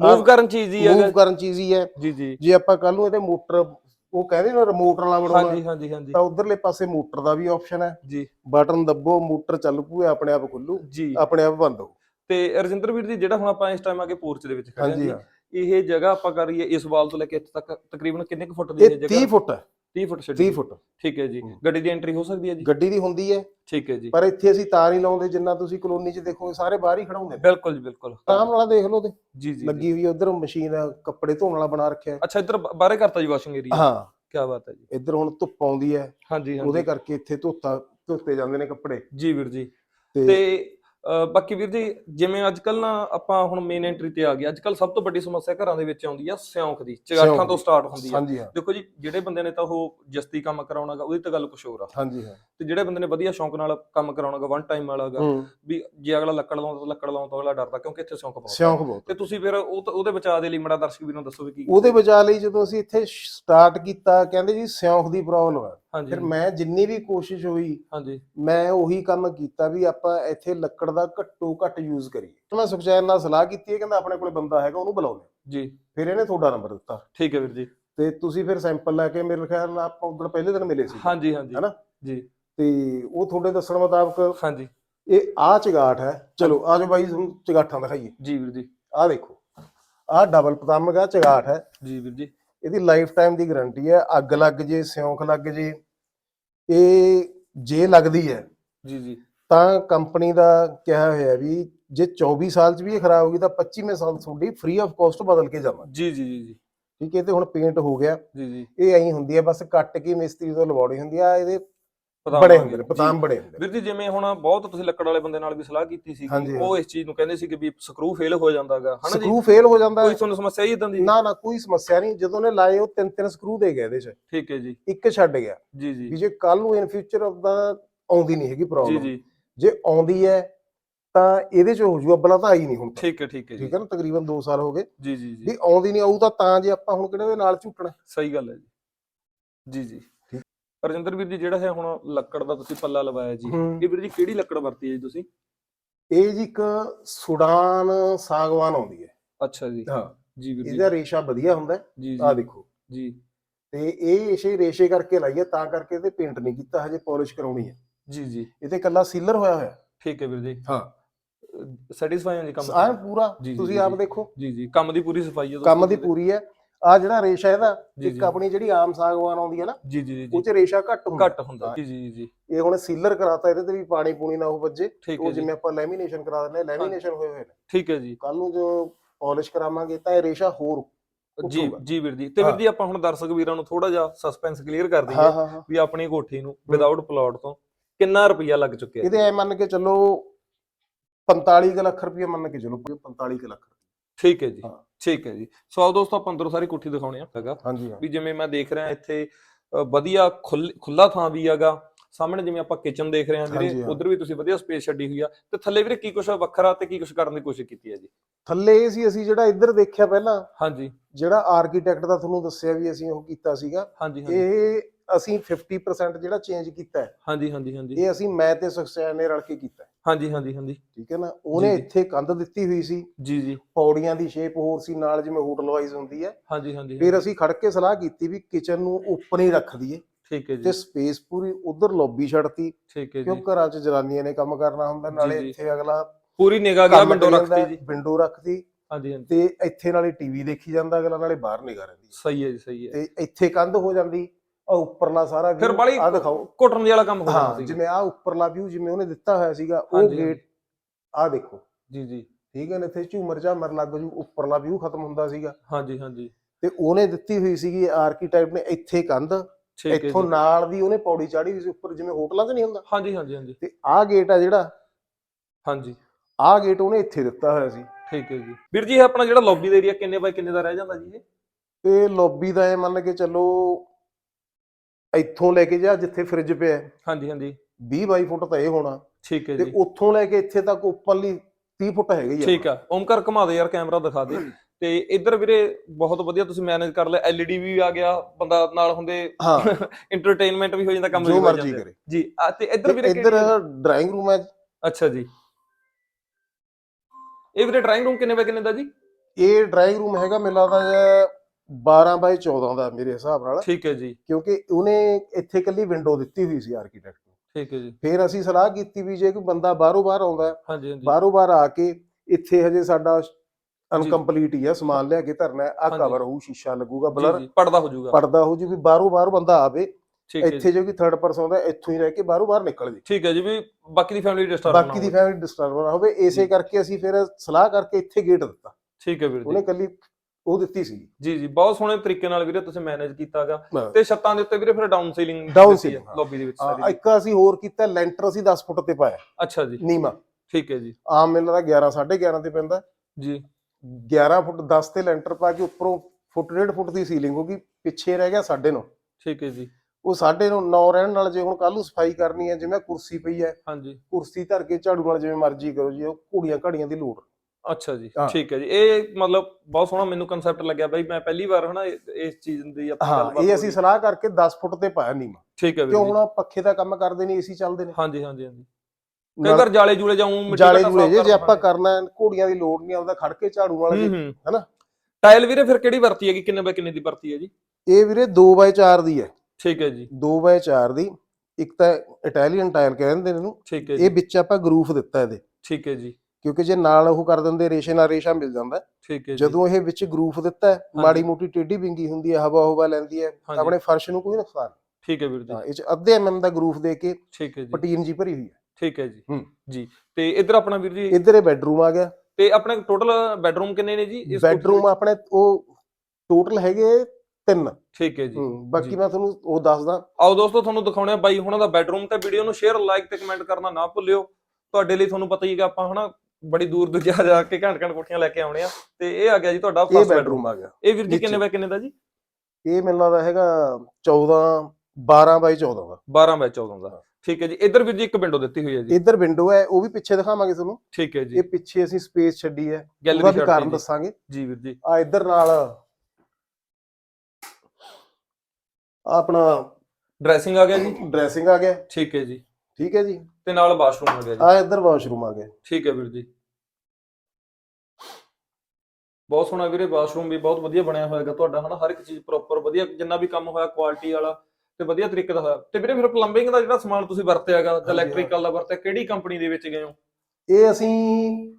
ਮੂਵ ਕਰਨ ਚੀਜ਼ ਹੀ। ਮੂਵ ਕਰਨ ਚੀਜ਼ ਹੀ ਹੈ। ਜੀ ਜੀ। ਜੇ ਆਪਾਂ ਕੱਲ ਨੂੰ ਇਹਦੇ ਮੋਟਰ ਉਹ ਕਹਿੰਦੇ ਨੇ ਰਿਮੋਟ ਵਾਲਾ ਬਣਾਉਣਾ। ਹਾਂਜੀ ਹਾਂਜੀ ਹਾਂਜੀ। ਤਾਂ ਉਧਰਲੇ ਪਾਸੇ ਮੋਟਰ ਦਾ ਵੀ ਆਪਸ਼ਨ ਹੈ। ਜੀ। ਬਟਨ ਦੱਬੋ ਮੋਟਰ ਚੱਲ ਪੂਏ ਆਪਣੇ ਆਪ ਖੁੱਲੂ। ਜੀ। ਆਪਣੇ ਆਪ ਬੰਦ ਹੋ। ਤੇ ਰਜਿੰਦਰ ਵੀਰ ਜੀ ਜਿਹੜਾ ਹੁਣ ਆਪਾਂ ਇਸ ਟਾਈਮ ਆ ਕੇ ਪੋਰਚ ਦੇ ਵਿੱਚ ਖੜੇ ਹਾਂ ਹਾਂਜੀ ਜੀ ਹਾਂ। ਇਹ ਜਗ੍ਹਾ ਆਪਾਂ ਕਰੀਏ ਇਸ ਵਾਲ ਤੋਂ ਲੈ ਕੇ ਇੱਥੇ ਤੱਕ ਤਕਰੀਬਨ ਕਿੰਨੇ ਕੁ ਫੁੱਟ ਦੀ ਇਹ ਇਹ 30 ਜਗ੍ਹਾ ਫੁੱਟ ਹੈ। 30 ਫੁੱਟ ਛੱਡੀ 30 ਫੁੱਟ। ਠੀਕ ਹੈ ਜੀ। ਹੂੰ। ਗੱਡੀ ਦੀ ਐਂਟਰੀ ਹੋ ਸਕਦੀ ਹੈ ਜੀ? ਗੱਡੀ ਦੀ ਹੁੰਦੀ ਹੈ। ਠੀਕ ਹੈ ਜੀ। ਪਰ ਇੱਥੇ ਅਸੀਂ ਤਾਂ ਨਹੀਂ ਲਾਉਂਦੇ ਜਿੰਨਾ ਤੁਸੀਂ ਕਲੋਨੀ 'ਚ ਦੇਖੋਗੇ ਸਾਰੇ ਬਾਹਰ ਹੀ ਖੜਾਉਂਦੇ ਨੇ। ਬਿਲਕੁਲ ਜੀ ਬਿਲਕੁਲ। ਆਰਾਮ ਨਾਲ ਦੇਖ ਲਓ ਤੇ। ਜੀ ਜੀ ਲੱਗੀ ਹੋਈ ਉਧਰ ਮਸ਼ੀਨ ਕੱਪੜੇ ਧੋਣ ਵਾਲਾ ਬਣਾ ਰੱਖਿਆ ਹੈ। ਅੱਛਾ ਇੱਧਰ ਬਾਹਰੇ ਕਰਤਾ ਜੀ ਵਾਸ਼ਿੰਗ ਏਰੀਆ ਹਾਂ। ਕੀ ਬਾਤ ਹੈ ਜੀ। ਇੱਧਰ ਹੁਣ ਧੁੱਪ ਆਉਂਦੀ ਹੈ। ਹਾਂਜੀ ਉਹਦੇ ਹਾਂਜੀ ਕਰਕੇ ਇੱਥੇ ਧੋਤਾ ਧੋਤੇ ਜਾਂਦੇ ਨੇ ਕੱਪੜੇ। ਜੀ ਵੀਰ ਜੀ। ਤੇ ਬਾਕੀ ਵੀਰ ਜੀ ਜਿਵੇਂ ਅੱਜ ਕੱਲ ਨਾ ਆਪਾਂ ਹੁਣ ਮੇਨ ਐਂਟਰੀ ਤੇ ਆ ਗਏ ਅੱਜ ਕੱਲ ਸਭ ਤੋਂ ਵੱਡੀ ਸਮੱਸਿਆ ਘਰਾਂ ਦੇ ਵਿੱਚ ਆਉਂਦੀ ਆ ਸਿਉਂਖ ਦੀ ਚਗਾਠਾਂ ਤੋਂ। ਸਟਾਰਟ ਹੁੰਦੀ ਆ। ਦੇਖੋ ਜੀ ਜਿਹੜੇ ਬੰਦੇ ਨੇ ਤਾਂ ਉਹ ਜਸਤੀ ਕੰਮ ਕਰਾਉਣਾਗਾ ਉਹਦੀ ਤਾਂ ਗੱਲ ਕੁਝ ਹੋਰ ਆ। ਹਾਂਜੀ ਹਾਂ। ਤੇ ਜਿਹੜੇ ਬੰਦੇ ਨੇ ਵਧੀਆ ਸ਼ੌਂਕ ਨਾਲ ਕੰਮ ਕਰਾਉਣਾਗਾ ਵਨ ਟਾਈਮ ਵਾਲਾਗਾ ਵੀ ਜੇ ਅਗਲਾ ਲੱਕੜ ਲਾਉਂਦਾ ਤਾਂ ਲੱਕੜ ਲਾਉਣ ਤੋਂ ਅਗਲਾ ਡਰਦਾ ਕਿਉਂਕਿ ਇੱਥੇ ਸਿਉਂਖ ਬਹੁਤ ਆ। ਸਿਉਂਖ ਬਹੁਤ ਤੇ ਤੁਸੀਂ ਫਿਰ ਉਹ ਉਹਦੇ ਬਚਾਅ ਦੇ ਲਈ ਮੜਾ ਦਰਸ਼ਕ ਵੀਰ ਨੂੰ ਦੱਸੋ ਵੀ ਕੀ ਉਹਦੇ ਬਚਾ ਲਈ ਜਦੋਂ ਅਸੀਂ ਇੱਥੇ ਸਟਾਰਟ ਕੀਤਾ ਕਹਿੰਦੇ ਜੀ ਸਿਉਂਖ ਦੀ ਪ੍ਰੋਬਲਮ ਹੈ ਹਾਂਜੀ। ਫਿਰ ਮੈਂ ਜਿੰਨੀ ਵੀ ਕੋਸ਼ਿਸ਼ ਹੋਈ ਹਾਂਜੀ। ਮੈਂ ਉਹੀ ਕੰਮ ਕੀਤਾ ਵੀ ਆਪਾਂ ਇੱਥੇ ਲੱਕੜ ਦਾ ਘੱਟੋ ਘੱਟ ਯੂਜ਼ ਕਰੀਏ। ਮੈਂ ਸੁਖਚੈਨ ਨਾਲ ਸਲਾਹ ਕੀਤੀ ਹੈ ਕਹਿੰਦਾ ਆਪਣੇ ਕੋਲੇ ਬੰਦਾ ਹੈਗਾ ਉਹਨੂੰ ਬੁਲਾਓ ਜੀ। ਫਿਰ ਇਹਨੇ ਤੁਹਾਡਾ ਨੰਬਰ ਦਿੱਤਾ। ਠੀਕ ਹੈ ਵੀਰ ਜੀ। ਤੇ ਤੁਸੀਂ ਫਿਰ ਸੈਂਪਲ ਲੈ ਕੇ ਮੇਰੇ ਖਿਆਲ ਨਾਲ ਆਪਾਂ ਉਦੋਂ ਪਹਿਲੇ ਦਿਨ ਮਿਲੇ ਸੀ। ਹਾਂਜੀ ਹਾਂਜੀ। ਹੈਨਾ? ਜੀ। ਤੇ ਉਹ ਤੁਹਾਡੇ ਦੱਸਣ ਮੁਤਾਬਕ ਹਾਂਜੀ। ਇਹ ਆ ਚਗਾਠ ਹੈ। ਚਲੋ ਆਜੋ ਬਾਈ ਤੁਹਾਨੂੰ ਚਗਾਠਾਂ ਦਿਖਾਈਏ। ਜੀ ਵੀਰ ਜੀ। ਆਹ ਦੇਖੋ। ਆਹ ਡਬਲ ਪਤੰਗ ਆ ਚਗਾਠ ਹੈ। ਜੀ ਵੀਰ ਜੀ। ਇਹਦੀ ਲਾਈਫ ਟਾਈਮ ਦੀ ਗਾਰੰਟੀ ਹੈ ਅੱਗ ਲੱਗ ਜੇ ਸਿਉਂਖ ਲੱਗ ਜੇ ਇਹ ਜੇ ਲੱਗਦੀ ਹੈ ਜੀ ਜੀ। ਤਾਂ ਕੰਪਨੀ ਦਾ ਕਿਹਾ ਹੋਇਆ ਵੀ ਜੇ 24 ਸਾਲ ਚ ਵੀ ਇਹ ਖਰਾਬ ਹੋ ਗਈ ਤਾਂ 25ਵੇਂ ਸਾਲ ਤੁਹਾਡੀ ਫ੍ਰੀ ਆਫ ਕਾਸਟ ਬਦਲ ਕੇ ਜਾਵਾਂਗੇ। ਜੀ ਜੀ ਜੀ ਜੀ। ਠੀਕ ਹੈ ਤੇ ਹੁਣ ਪੇਂਟ ਹੋ ਗਿਆ। ਜੀ ਜੀ। ਇਹ ਐਂ ਹੁੰਦੀ ਹੈ ਬਸ ਕੱਟ ਕੇ ਮਿਸਤਰੀ ਤੋਂ ਲਵਾਉਣੀ ਹੁੰਦੀ ਆ ਇਹਦੇ ਬੜੇ ਹੁੰਦੇ ਨੇ ਜੀ। ਪਤਾਮ ਬੜੇ ਹੁੰਦੇ ਨੇ। ਵੀਰ ਜੀ ਜਿਵੇਂ ਹੁਣ ਬਹੁਤ ਤੁਸੀਂ ਲੱਕੜ ਵਾਲੇ ਬੰਦੇ ਨਾਲ ਵੀ ਸਲਾਹ ਕੀਤੀ ਸੀ ਉਹ ਇਸ ਚੀਜ਼ ਨੂੰ ਕਹਿੰਦੇ ਸੀ ਕਿ ਵੀ ਸਕਰੂ ਫੇਲ ਹੋ ਜਾਂਦਾਗਾ ਹਨਾ ਜੀ? ਸਕਰੂ ਫੇਲ ਹੋ ਜਾਂਦਾ ਕੋਈ ਤੁਹਾਨੂੰ ਸਮੱਸਿਆ ਹੀ ਇਦਾਂ ਦੀ? ਨਾ ਨਾ ਕੋਈ ਸਮੱਸਿਆ ਨਹੀਂ। ਜਦੋਂ ਨੇ ਲਾਏ ਉਹ ਤਿੰਨ ਤਿੰਨ ਸਕਰੂ ਦੇ ਗਏ ਇਹਦੇ ਚ। ਠੀਕ ਹੈ ਜੀ। ਇੱਕ ਛੱਡ ਗਿਆ। ਜੀ ਵੀ ਜੀ ਜੇ ਕੱਲ ਨੂੰ ਇਨ ਫਿਊਚਰ ਦਾ ਆਉਂਦੀ ਨਹੀਂ ਹੈਗੀ ਜੀ ਪ੍ਰੋਬਲਮ ਜੀ। ਜੇ ਆਉਂਦੀ ਹੈ ਤਾਂ ਇਹਦੇ ਚ ਹੋ ਜੂ ਅੱਬਲਾ ਤਾਂ ਆਈ ਨਹੀਂ ਹੁਣ। ਠੀਕ ਹੈ ਠੀਕ ਹੈ ਜੀ। ਠੀਕ ਹੈ ਨਾ ਤਕਰੀਬਨ 2 ਸਾਲ ਹੋ ਗਏ। ਜੀ ਜੀ ਜੀ। ਵੀ ਆਉਂਦੀ ਨਹੀਂ ਆਊ ਤਾਂ ਤਾਂ ਜੇ ਆਪਾਂ ਹੁਣ ਕਿਹੜੇ ਦੇ ਨਾਲ ਝੁੱਟਣਾ। ਸਹੀ ਗੱਲ ਹੈ ਜੀ। ਜੀ ਜੀ। ਰਜਿੰਦਰ ਵੀਰ ਜੀ ਜਿਹੜਾ ਹੈ ਹੁਣ ਲੱਕੜ ਦਾ ਤੁਸੀਂ ਪੱਲਾ ਲਵਾਇਆ ਜੀ। ਇਹ ਵੀਰ ਜੀ ਕਿਹੜੀ ਲੱਕੜ ਵਰਤੀ ਹੈ ਜੀ ਤੁਸੀਂ? ਇਹ ਜੀ ਇੱਕ ਸੁਡਾਨ ਸਾਗਵਾਨ ਆਉਂਦੀ ਹੈ। ਅੱਛਾ ਜੀ। ਹਾਂ। ਜੀ ਵੀਰ ਜੀ। ਇਹਦਾ ਰੇਸ਼ਾ ਵਧੀਆ ਹੁੰਦਾ ਜੀ ਜੀ। ਦੇਖੋ। ਜੀ। ਤੇ ਇਹ ਇਸੇ ਰੇਸ਼ੇ ਕਰਕੇ ਲਾਈ ਹੈ ਤਾਂ ਕਰਕੇ ਇਹਦੇ ਪੇਂਟ ਨਹੀਂ ਕੀਤਾ ਹਜੇ ਪਾਲਿਸ਼ ਕਰਾਉਣੀ ਹੈ। ਜੀ ਜੀ। ਇਹ ਤੇ ਕੱਲਾ ਸੀਲਰ ਹੋਇਆ ਹੋਇਆ। ਠੀਕ ਹੈ ਵੀਰ ਜੀ। ਹਾਂ। ਸੈਟੀਸਫਾਈ ਹਾਂ ਜੀ ਕੰਮ ਤੋਂ? ਪੂਰਾ। ਤੁਸੀਂ ਆਪ। ਦੇਖੋ। ਜੀ ਜੀ। ਕੰਮ ਦੀ ਪੂਰੀ ਸਫ਼ਾਈ ਹੈ ਕੰਮ ਦੀ ਪੂਰੀ ਹੈ। ਆ ਜਿਹੜਾ ਰੇਸ਼ਾ ਇਹਦਾ ਇੱਕ। ਆਪਣੀ ਜਿਹੜੀ ਆਮ ਸਾਗਵਾਨ ਆਉਂਦੀ ਹੈ ਨਾ ਜੀ ਜੀ ਜੀ ਉਹ ਚ ਰੇਸ਼ਾ ਘੱਟ ਹੁੰਦਾ। ਘੱਟ ਹੁੰਦਾ। ਜੀ ਜੀ ਜੀ ਇਹ ਹੁਣ ਸੀਲਰ ਕਰਾਤਾ ਇਹਦੇ ਤੇ ਵੀ ਪਾਣੀ ਪੂਣੀ ਨਾ ਉਹ ਵੱਜੇ। ਹੈ ਉਹ ਜਿਵੇਂ ਆਪਾਂ ਲੈਮੀਨੇਸ਼ਨ ਕਰਾ ਦਿੰਦੇ ਲੈਮੀਨੇਸ਼ਨ ਹੋਏ ਹੋਏ ਨੇ। ਠੀਕ ਹੈ ਜੀ। ਕੱਲ ਨੂੰ ਜੋ ਪਾਲਿਸ਼ ਕਰਾਵਾਂਗੇ ਤਾਂ ਇਹ ਰੇਸ਼ਾ ਹੋਰ ਜੀ। ਜੀ ਵੀਰ ਜੀ। ਤੇ ਵੀਰ ਹਾਂ। ਜੀ ਆਪਾਂ ਹੁਣ ਦਰਸ਼ਕ ਵੀਰਾਂ ਨੂੰ ਥੋੜਾ ਜਿਹਾ ਸਸਪੈਂਸ ਕਲੀਅਰ ਕਰ ਹਾਂ ਦਈਏ ਹਾਂ ਹਾਂ ਵੀ ਆਪਣੀ ਕੋਠੀ ਨੂੰ ਵਿਦਆਊਟ ਪਲਾਟ ਤੋਂ ਕਿੰਨਾ ਰੁਪਈਆ ਲੱਗ ਚੁੱਕਿਆ ਇਹਦੇ ਐ ਮੰਨ ਕੇ ਚੱਲੋ 45 ਕੁ ਲੱਖ ਰੁਪਏ ਮੰਨ ਕੇ ਚੱਲੋ 45 ਕੁ ਲੱਖ। ਠੀਕ ਹੈ ਜੀ ਹਾਂ। ਠੀਕ ਹੈ ਜੀ। ਸੋ ਆਓ ਦੋਸਤੋ ਆਪਾਂ ਅੰਦਰੋਂ ਸਾਰੀ ਕੋਠੀ ਦਿਖਾਉਣੇ ਆ ਹੈਗਾ। ਹਾਂਜੀ ਹਾਂ। ਵੀ ਜਿਵੇਂ ਮੈਂ ਦੇਖ ਰਿਹਾ ਇੱਥੇ ਅ, ਵਧੀਆ ਖੁੱਲਾ ਥਾਂ ਵੀ ਹੈਗਾ। ਸਾਹਮਣੇ ਜਿਵੇਂ ਆਪਾਂ ਕਿਚਨ ਦੇਖ ਰਹੇ ਹਾਂ ਹਾਂਜੀ, ਵੀਰੇ ਹਾਂ। ਉਧਰ ਵੀ ਤੁਸੀਂ ਵਧੀਆ ਸਪੇਸ ਛੱਡੀ ਹੋਈ ਆ। ਤੇ ਥੱਲੇ ਵੀਰੇ ਕੀ ਕੁਛ ਵੱਖਰਾ ਤੇ ਕੀ ਕੁਛ ਕਰਨ ਦੀ ਕੋਸ਼ਿਸ਼ ਕੀਤੀ ਹੈ ਜੀ? ਥੱਲੇ ਇਹ ਸੀ ਅਸੀਂ ਜਿਹੜਾ ਇੱਧਰ ਦੇਖਿਆ ਪਹਿਲਾਂ ਹਾਂਜੀ। ਜਿਹੜਾ ਆਰਕੀਟੈਕਟ ਦਾ ਤੁਹਾਨੂੰ ਦੱਸਿਆ ਵੀ ਅਸੀਂ ਉਹ ਕੀਤਾ ਸੀਗਾ। ਹਾਂਜੀ ਹਾਂਜੀ। ਇਹ ਅਸੀਂ 50% ਜਿਹੜਾ ਚੇਂਜ ਕੀਤਾ ਹੈ ਹਾਂਜੀ ਹਾਂਜੀ ਹਾਂਜੀ। ਇਹ ਅਸੀਂ ਮੈਂ ਤੇ ਸੁਖਸੈਨ ਨੇ ਰਲ ਕੇ ਕੀਤਾ ਹੈ, ਹਾਂਜੀ ਹਾਂਜੀ ਹਾਂਜੀ। ਠੀਕ ਹੈ ਨਾ? ਉਹਨੇ ਜੀ। ਇੱਥੇ ਕੰਧ ਦਿੱਤੀ ਹੋਈ ਸੀ। ਜੀ ਜੀ। ਪੌੜੀਆਂ ਦੀ ਸ਼ੇਪ ਹੋਰ ਸੀ ਨਾਲ ਜਿਵੇਂ ਹੋਟਲ ਵਾਈਜ਼ ਹੁੰਦੀ ਹੈ। ਹਾਂਜੀ ਹਾਂਜੀ ਫਿਰ ਅਸੀਂ ਖੜ ਕੇ ਸਲਾਹ ਕੀਤੀ ਵੀ ਕਿਚਨ ਨੂੰ ਓਪਨ ਹੀ ਰੱਖ ਦਈਏ ਠੀਕ ਹੈ ਜੀ। ਤੇ ਸਪੇਸ ਪੂਰੀ ਉਧਰ ਲੌਬੀ ਛੱਡਤੀ। ਠੀਕ ਹੈ ਕਿਉਂ ਜੀ। ਘਰਾਂ 'ਚ ਜਨਾਨੀਆਂ ਨੇ ਕੰਮ ਕਰਨਾ ਹੁੰਦਾ ਨਾਲੇ ਜੀ। ਇੱਥੇ ਅਗਲਾ ਪੂਰੀ ਨਿਗਾਹ ਗਿਆ ਕੰਮ ਵਿੰਡੋ ਕਰੀ ਰੱਖਤੀ ਜਾਂਦਾ, ਜੀ। ਵਿੰਡੋ ਰੱਖਤੀ ਹਾਂਜੀ ਹਾਂਜੀ। ਤੇ ਇੱਥੇ ਨਾਲੇ ਟੀਵੀ ਦੇਖੀ ਜਾਂਦਾ ਅਗਲਾ ਨਾਲੇ ਬਾਹਰ ਨਿਗਾ ਰਹਿੰਦੀ ਸਹੀ ਹੈ ਜੀ ਸਹੀ ਹੈ। ਤੇ ਇੱਥੇ ਕੰਧ ਹੋ ਜਾਂਦੀ। ਆ ਉੱਪਰਲਾ ਸਾਰਾ ਫਿਰ ਆ ਦਿਖਾਓ। ਘੁੱਟਣ ਵਾਲਾ ਕੰਮ ਹੋ ਹਾਂ ਸੀ ਜਿਵੇਂ ਆ ਉੱਪਰਲਾ ਵਿਊ ਜਿਵੇਂ ਉਹਨੇ ਦਿੱਤਾ ਹੋਇਆ ਸੀਗਾ ਉਹ ਗੇਟ ਆ ਦੇਖੋ। ਜੀ ਜੀ। ਠੀਕ ਹੈ ਨਾ ਇੱਥੇ ਝੂਮਰ ਝਾਮਰ ਲੱਗ ਜੂ ਉੱਪਰਲਾ ਵਿਊ ਖਤਮ ਹੁੰਦਾ ਸੀਗਾ। ਹਾਂਜੀ ਹਾਂਜੀ। ਤੇ ਉਹਨੇ ਦਿੱਤੀ ਹੋਈ ਸੀਗੀ ਆਰਕੀਟੈਕਟ ਨੇ ਇੱਥੇ ਕੰਧ ਇੱਥੋਂ ਜੀ। ਨਾਲ ਦੀ ਉਹਨੇ ਪੌੜੀ ਚਾੜੀ ਹੋਈ ਸੀ ਉੱਪਰ ਜਿਵੇਂ ਹੋਟਲਾਂ 'ਚ ਨਹੀਂ ਹੁੰਦਾ? ਹਾਂਜੀ ਹਾਂਜੀ ਹਾਂਜੀ। ਤੇ ਆਹ ਗੇਟ ਆ ਜਿਹੜਾ ਹਾਂਜੀ। ਆਹ ਗੇਟ ਉਹਨੇ ਇੱਥੇ ਦਿੱਤਾ ਹੋਇਆ ਸੀ। ਠੀਕ ਹੈ ਜੀ। ਵੀਰ ਜੀ ਇਹ ਆਪਣਾ ਜਿਹੜਾ ਲੌਬੀ ਦਾ ਏਰੀਆ ਕਿੰਨੇ ਬਾਈ ਕਿੰਨੇ ਦਾ ਰਹਿ ਜਾਂਦਾ ਜੀ ਇਹ? ਤੇ ਲੌਬੀ ਦਾ ਇਹ ਮੰਨ ਕੇ ਚੱਲੋ ਇੱਥੋਂ ਲੈ ਕੇ ਜਾ ਜਿੱਥੇ ਫ੍ਰਿਜ ਪਿਆ ਹੈ, ਹਾਂਜੀ ਹਾਂਜੀ। 20 22 ਫੁੱਟ ਤਾਂ ਇਹ ਹੋਣਾ। ਠੀਕ ਹੈ ਤੇ ਜੀ। ਉੱਥੋਂ ਲੈ ਕੇ ਇੱਥੇ ਤੱਕ ਉੱਪਰਲੀ 30 ਫੁੱਟ ਹੈਗਾ ਹੀ ਆ। ਠੀਕ ਆ। ਓਮਕਾਰ ਘੁਮਾ ਦੇ ਯਾਰ ਕੈਮਰਾ ਦਿਖਾ ਦੇ। ਤੇ ਇੱਧਰ ਵੀਰੇ ਬਹੁਤ ਵਧੀਆ ਤੁਸੀਂ ਮੈਨੇਜ ਕਰ ਲਿਆ। ਐਲਈਡੀ ਵੀ ਆ ਗਿਆ ਬੰਦਾ ਨਾਲ ਹੁੰਦੇ ਹਾਂ। [laughs] ਐਂਟਰਟੇਨਮੈਂਟ ਵੀ ਹੋ ਜਾਂਦਾ ਕੰਮ ਵੀ ਜੋ ਹੋ ਮਰਜ਼ੀ ਜਾਂਦੇ। ਕਰੇ। ਜੀ ਆ ਤੇ ਇੱਧਰ ਵੀਰੇ ਇੱਧਰ ਕਿਹੜੀ- ਡਰਾਇੰਗ ਰੂਮ ਹੈ ਅੱਛਾ ਜੀ। ਇਹ ਵੀਰੇ ਡਰਾਇੰਗ ਰੂਮ ਕਿੰਨੇ ਬਾਈ ਕਿੰਨੇ ਦਾ ਜੀ? ਇਹ ਡਰਾਇੰਗ ਰੂਮ ਹੈਗਾ ਮੈਨੂੰ ਲੱਗਦਾ 12 ਬਾਈ 14 ਦਾ ਮੇਰੇ ਹਿਸਾਬ ਨਾਲ। ਠੀਕ ਹੈ ਜੀ। ਕਿਉਂਕਿ ਉਹਨੇ ਇੱਥੇ ਕੱਲੀ ਵਿੰਡੋ ਦਿੱਤੀ ਹੋਈ ਸੀ ਆਰਕੀਟੈਕਟ ਨੂੰ। ਠੀਕ ਹੈ ਜੀ। ਫਿਰ ਅਸੀਂ ਸਲਾਹ ਕੀਤੀ ਵੀ ਜੇ ਕੋਈ ਬੰਦਾ ਬਾਹਰੋਂ ਬਾਹਰ ਆਉਂਦਾ ਹੈ, ਹਾਂਜੀ ਹਾਂਜੀ। ਬਾਹਰੋਂ ਬਾਹਰ ਆ ਕੇ ਇੱਥੇ ਹਜੇ ਸਾਡਾ ਅਨਕੰਪਲੀਟ ਹੀ ਆ ਸਮਾਨ ਲਿਆ ਕੇ ਧਰਨਾ ਆ। ਕਵਰ ਹੋਊ ਸ਼ੀਸ਼ਾ ਲੱਗੂਗਾ ਬਲਰ ਜੀ ਪੜਦਾ ਹੋ ਜਾਊਗਾ। ਪਰਦਾ ਹੋ ਜੂ ਵੀ ਬਾਹਰੋਂ ਬਾਹਰ ਬੰਦਾ ਆਵੇ ਇੱਥੇ ਜੋ ਕਿ ਥਰਡ ਪਰਸਨ ਆਉਂਦਾ ਇੱਥੋਂ ਹੀ ਰਹਿ ਕੇ ਬਾਹਰੋਂ ਬਾਹਰ ਨਿਕਲ ਜੇ। ਠੀਕ ਹੈ ਜੀ ਵੀ ਬਾਕੀ ਦੀ ਫੈਮਿਲੀ ਡਿਸਟਰਬ ਬਾਕੀ ਦੀ ਫੈਮਿਲੀ ਡਿਸਟਰਬ ਨਾ ਹੋਵੇ ਇਸੇ। ਕਰਕੇ ਅਸੀਂ ਫਿਰ ਸਲਾਹ ਕਰਕੇ ਇੱਥੇ ਗੇਟ ਦਿੱਤਾ। ਠੀਕ ਹੈ ਵੀਰ ਉਹਨੇ ਜੀ ਕੱਲੀ ਉਹ ਦਿੱਤੀ ਸੀ ਜੀ ਜੀ ਬਹੁਤ ਸੋਹਣੇ ਤਰੀਕੇ ਨਾਲ ਵੀਰੇ ਤੁਸੀਂ ਮੈਨੇਜ ਕੀਤਾਗਾ। ਤੇ ਛੱਤਾਂ ਦੇ ਉੱਤੇ ਵੀਰੇ ਫਿਰ ਡਾਊਨ ਸੀਲਿੰਗ ceiling, ਹਾਂ। ਲੌਬੀ ਦੇ ਵਿੱਚ ਸਾਰੀ ਇੱਕ ਅਸੀਂ ਹੋਰ ਕੀਤਾ ਲੈਂਟਰ ਅਸੀਂ 10 ਫੁੱਟ ਤੇ ਪਾਇਆ। ਅੱਛਾ ਜੀ। ਨੀਮਾ। ਠੀਕ ਹੈ ਜੀ। ਆਮ ਮੈਨੂੰ ਲੱਗਦਾ 11 11.5 ਤੇ ਪੈਂਦਾ। ਜੀ। 11 ਫੁੱਟ 10 ਤੇ ਲੈਂਟਰ ਪਾ ਕੇ ਉੱਪਰੋਂ ਫੁੱਟ ਡੇਢ ਫੁੱਟ ਦੀ ਸੀਲਿੰਗ ਹੋ ਗਈ ਪਿੱਛੇ ਰਹਿ ਗਿਆ ਸਾਢੇ ਨੌ। ਠੀਕ ਹੈ ਜੀ। ਉਹ ਸਾਢੇ ਨੌ ਨੌ ਰਹਿਣ ਨਾਲ ਜੇ ਹੁਣ ਕੱਲ ਨੂੰ ਸਫ਼ਾਈ ਕਰਨੀ ਹੈ ਜਿਵੇਂ ਕੁਰਸੀ ਪਈ ਹੈ ਹਾਂਜੀ। ਕੁਰਸੀ ਧਰ ਕੇ ਝਾੜੂ ਨਾਲ ਜਿਵੇਂ ਮਰਜ਼ੀ ਕਰੋ ਜੀ ਉਹ ਘੂੜੀਆਂ ਘੜੀਆਂ ਦੀ ਲੋੜ। ਅੱਛਾ ਜੀ ਹਾਂ। ਠੀਕ ਹੈ ਜੀ। ਇਹ ਮਤਲਬ ਬਹੁਤ ਸੋਹਣਾ ਮੈਨੂੰ ਕਨਸੈਪਟ ਲੱਗਿਆ ਬਾਈ ਮੈਂ ਪਹਿਲੀ ਵਾਰ ਹਨਾ ਇਹ- ਇਸ ਚੀਜ਼ ਦੀ ਆਪਾਂ ਹਾਂ ਇਹ ਅਸੀਂ ਹੋਈ। ਸਲਾਹ ਕਰਕੇ 10 ਫੁੱਟ ਤੇ ਪਾਇਆ ਨੀਮਾ ਠੀਕ ਹੈ ਵੀਰ ਕਿਉਂ ਜੀ। ਹੁਣ ਪੱਖੇ ਦਾ ਕੰਮ ਕਰਦੇ ਨਹੀਂ ਏਸੀ ਚੱਲਦੇ ਨੇ। ਹਾਂਜੀ ਹਾਂਜੀ ਹਾਂਜੀ। ਕਈ ਵਾਰ ਜਾਲੇ ਜੂਲੇ ਜਾਉਂ ਮਿੱਟੀ ਜਾਲੇ ਘੱਟਾ ਜੂਲੇ ਸਾਫ਼ ਜੇ ਜੇ ਆਪਾਂ ਕਰਨਾ ਹੈ, ਘੂੜੀਆਂ ਦੀ ਲੋੜ ਨਹੀਂ ਆਉਂਦਾ ਖੜ ਕੇ ਝਾੜੂ ਵਾਲਾ ਹੂੰ ਜੀ ਹੂੰ ਹਨਾ? ਟਾਇਲ ਵੀਰੇ ਫਿਰ ਕਿਹੜੀ ਵਰਤੀ ਹੈਗੀ? ਕਿੰਨੇ ਬਾਈ ਕਿੰਨੇ ਦੀ ਵਰਤੀ ਹੈ ਜੀ? ਇਹ ਵੀਰੇ 2x4 ਦੀ ਹੈ। ਠੀਕ ਹੈ ਜੀ। 2x4 ਦੀ। ਇੱਕ ਤਾਂ ਇਟਾਲੀਅਨ ਟਾਇਰ ਕਹਿੰਦੇ ਨੇ ਇਹਨੂੰ। ਠੀਕ ਹੈ ਇਹ ਜੀ ਵਿੱਚ ਆਪਾਂ ਗਰੂਫ ਦਿੱਤਾ ਇਹਦੇ। ਠੀਕ ਹੈ ਜੀ। ਕਿਉਂਕਿ ਜੇ ਨਾਲ ਉਹ ਕਰ ਦਿੰਦੇ ਰੇਸ਼ੇ ਨਾਲ ਰੇਸ਼ਾ ਮਿਲ ਜਾਂਦਾ। ਠੀਕ ਹੈ ਜੀ। ਜਦੋਂ ਇਹ ਵਿੱਚ ਗਰੂਫ ਦਿੱਤਾ ਮਾੜੀ ਮੋਟੀ ਟੇਢੀ ਬਿੰਗੀ ਹੁੰਦੀ ਹੈ ਹਵਾ ਹਵਾ ਲੈਂਦੀ ਹੈ। ਆਪਣੇ ਫਰਸ਼ ਨੂੰ ਕੋਈ ਨੁਕਸਾਨ। ਠੀਕ ਹੈ ਵੀਰ ਜੀ। ਹਾਂ ਇਹ ਚ ਅੱਧੇ ਐਮਐਮ ਦਾ ਗਰੂਫ ਦੇ ਕੇ ਠੀਕ ਹੈ ਜੀ। ਪਟੀਨ ਜੀ ਭਰੀ ਹੋਈ ਹੈ। ਠੀਕ ਹੈ ਜੀ। ਹੂੰ। ਜੀ। ਤੇ ਇੱਧਰ ਆਪਣਾ ਵੀਰ ਜੀ ਇੱਧਰ ਇਹ ਬੈੱਡਰੂਮ ਆ ਗਿਆ। ਤੇ ਆਪਣੇ ਟੋਟਲ ਬੈਡਰੂਮ ਕਿੰਨੇ ਨੇ ਜੀ? ਇਸ ਬੈੱਡਰੂਮ? ਆਪਣੇ ਉਹ ਟੋਟਲ ਹੈਗੇ ਤਿੰਨ। ਠੀਕ ਹੈ ਜੀ। ਬਾਕੀ। ਮੈਂ ਤੁਹਾਨੂੰ ਉਹ ਦੱਸਦਾ। ਆਓ ਦੋਸਤੋ ਤੁਹਾਨੂੰ ਦਿਖਾਉਣੇ ਆ ਬਾਈ ਹੁਣਾਂ ਦਾ ਬੈਡਰੂਮ। ਤੇ ਵੀਡੀਓ ਨੂੰ ਸ਼ੇਅਰ ਲਾਈਕ ਤੇ ਕਮੈਂਟ ਕਰਨਾ ਨਾ ਭੁੱਲਿਓ। ਤੁਹਾਡੇ ਲਈ ਤੁਹਾਨੂੰ ਪਤਾ ਹੀ ਹੈ ਕਿ ਆਪਾਂ ਹਨਾ? ਬੜੀ ਦੂਰ ਦੂਰ ਜਾ ਜਾ ਕੇ ਘੰਟ ਘੰਟ ਕੋਠੀਆਂ ਲੈ ਕੇ ਆਉਣੇ ਆ ਤੇ ਇਹ ਆ ਗਿਆ ਜੀ ਤੁਹਾਡਾ ਇਹ ਫਸਟ ਬੈਡਰੂਮ ਆ ਗਿਆ ਇਹ ਵੀਰ ਜੀ। ਕਿੰਨੇ ਬਾਈ ਕਿੰਨੇ ਦਾ ਜੀ? ਇਹ ਮੈਨੂੰ ਲੱਗਦਾ ਹੈਗਾ 14 12 ਬਾਈ 14 ਦਾ। 12 ਬਾਈ 14 ਦਾ। ਠੀਕ ਹੈ ਜੀ ਇੱਧਰ ਵੀਰ ਜੀ ਇੱਕ ਵਿੰਡੋ ਦਿੱਤੀ ਹੋਈ ਹੈ ਜੀ। ਇੱਧਰ ਵਿੰਡੋ ਹੈ ਉਹ ਵੀ ਪਿੱਛੇ ਦਿਖਾਵਾਂਗੇ ਤੁਹਾਨੂੰ। ਠੀਕ ਹੈ ਜੀ। ਇਹ ਪਿੱਛੇ ਅਸੀਂ ਸਪੇਸ ਛੱਡੀ ਹੈ ਉਹਦਾ ਗੈਲਰੀ ਵੀ ਕਾਰਨ ਦੱਸਾਂਗੇ। ਜੀ ਵੀਰ ਜੀ। ਆ ਇੱਧਰ ਨਾਲ ਆਪਣਾ ਡਰੈਸਿੰਗ ਆ ਗਿਆ ਜੀ। ਡਰੈਸਿੰਗ ਆ ਗਿਆ। ਠੀਕ ਹੈ ਜੀ। ਠੀਕ ਹੈ ਜੀ? ਤੇ ਨਾਲ ਬਾਥਰੂਮ ਆ ਗਿਆ ਜੀ। ਆ ਇੱਧਰ ਵਾਸ਼ਰੂਮ ਆ ਗਿਆ ਠੀਕ ਹੈ ਵੀਰ ਜੀ। ਬਹੁਤ ਸੋਹਣਾ ਵੀਰੇ ਬਾਥਰੂਮ ਵੀ ਬਹੁਤ ਵਧੀਆ ਬਣਿਆ ਹੋਇਆਗਾ ਤੁਹਾਡਾ ਹਨਾ? ਹਰ ਇੱਕ ਚੀਜ਼ ਪ੍ਰੋਪਰ ਵਧੀਆ ਜਿੰਨਾ ਵੀ ਕੰਮ ਹੋਇਆ ਕੁਆਲਿਟੀ ਵਾਲਾ ਤੇ ਵਧੀਆ ਤਰੀਕੇ ਦਾ ਹੋਇਆ। ਤੇ ਵੀਰੇ ਫਿਰ ਪਲੰਬਿੰਗ ਦਾ ਜਿਹੜਾ ਸਮਾਨ ਤੁਸੀਂ ਵਰਤਿਆਗਾ ਹਾਂਜੀ, ਇਲੈਕਟ੍ਰੀਕਲ ਦਾ ਵਰਤਿਆ ਕਿਹੜੀ ਕੰਪਨੀ ਦੇ ਵਿੱਚ ਗਏ ਹੋ? ਇਹ ਅਸੀਂ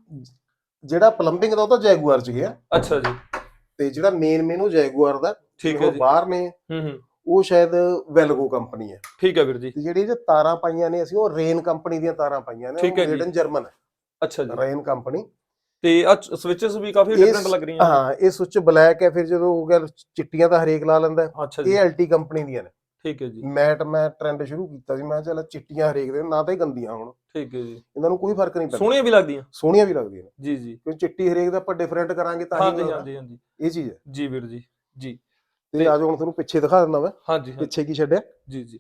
ਜਿਹੜਾ ਪਲੰਬਿੰਗ ਦਾ ਉਹ ਤਾਂ ਜੈਗੁਆਰ ਚ ਗਿਆ। ਅੱਛਾ ਜੀ। ਤੇ ਜਿਹੜਾ ਮੇਨ ਮੇਨ ਉਹ ਜੈਗੁਆਰ ਦਾ ਠੀਕ ਹੈ ਜੀ। ਬਾਹਰ ਨੇ। ਹੂੰ ਹੂੰ। ਉਹ ਸ਼ਾਇਦ ਵੈਲਗੋ ਕੰਪਨੀ ਹੈ। ਠੀਕ ਹੈ ਵੀਰ ਜੀ। ਤੇ ਜਿਹੜੀ ਇਹ ਤਾਰਾਂ ਪਾਈਆਂ ਨੇ ਅਸੀਂ ਉਹ ਰੇਨ ਕੰਪਨੀ ਦੀਆਂ ਤਾਰਾਂ ਪਾਈਆਂ ਨੇ ਹੈ ਜੀ। ਮੇਡ ਜਰਮਨ ਹੈ। ਅੱਛਾ ਜੀ। ਰੇਨ ਕੰਪਨੀ ਤੇ ਆ ਸਵਿਚਸ ਵੀ ਕਾਫੀ ਡਿਫਰੈਂਟ ਲੱਗ ਰਹੀਆਂ ਹਾਂ ਇਹ ਸੁੱਚ ਬਲੈਕ ਹੈ ਫਿਰ ਜਦੋਂ ਹੋ ਗਿਆ ਚਿੱਟੀਆਂ ਤਾਂ ਹਰੇਕ ਲਾ ਲੈਂਦਾ ਹੈ। ਇਹ ਐਲਟੀ ਕੰਪਨੀ ਦੀਆਂ ਨੇ। ਠੀਕ ਹੈ ਜੀ। ਮੈਟ ਮੈਂ ਟ੍ਰੈਂਡ ਸ਼ੁਰੂ ਕੀਤਾ ਸੀ ਮੈਂ ਚੱਲ ਚਿੱਟੀਆਂ ਹਰੇਕ ਦੇ ਨਾ ਤਾਂ ਇਹ ਗੰਦੀਆਂ ਹੋਣ। ਠੀਕ ਹੈ ਜੀ। ਇਹਨਾਂ ਨੂੰ ਕੋਈ ਫ਼ਰਕ ਨਹੀਂ ਪੈਂਦਾ। ਸੋਹਣੀਆਂ ਵੀ ਲੱਗਦੀਆਂ। ਸੋਹਣੀਆਂ ਵੀ ਲੱਗਦੀਆਂ ਨੇ। ਜੀ ਜੀ। ਕਿਉਂ ਚਿੱਟੀ ਹਰੇਕ ਦਾ ਆਪਾਂ ਡਿਫਰੈਂਟ ਕਰਾਂਗੇ ਤਾਂ ਹੀ। ਹਾਂਜੀ ਹਾਂਜੀ। ਇਹ ਚੀਜ਼ ਹੈ। ਜੀ ਵੀਰ ਜੀ ਜੀ। ਤੇ ਆਜੋ ਹੁਣ ਤੁਹਾਨੂੰ ਪਿੱਛੇ ਦਿਖਾ ਦਿੰਦਾ ਮੈਂ। ਹਾਂਜੀ ਪਿੱਛੇ ਕੀ ਛੱਡਿਆ? ਜੀ ਜੀ।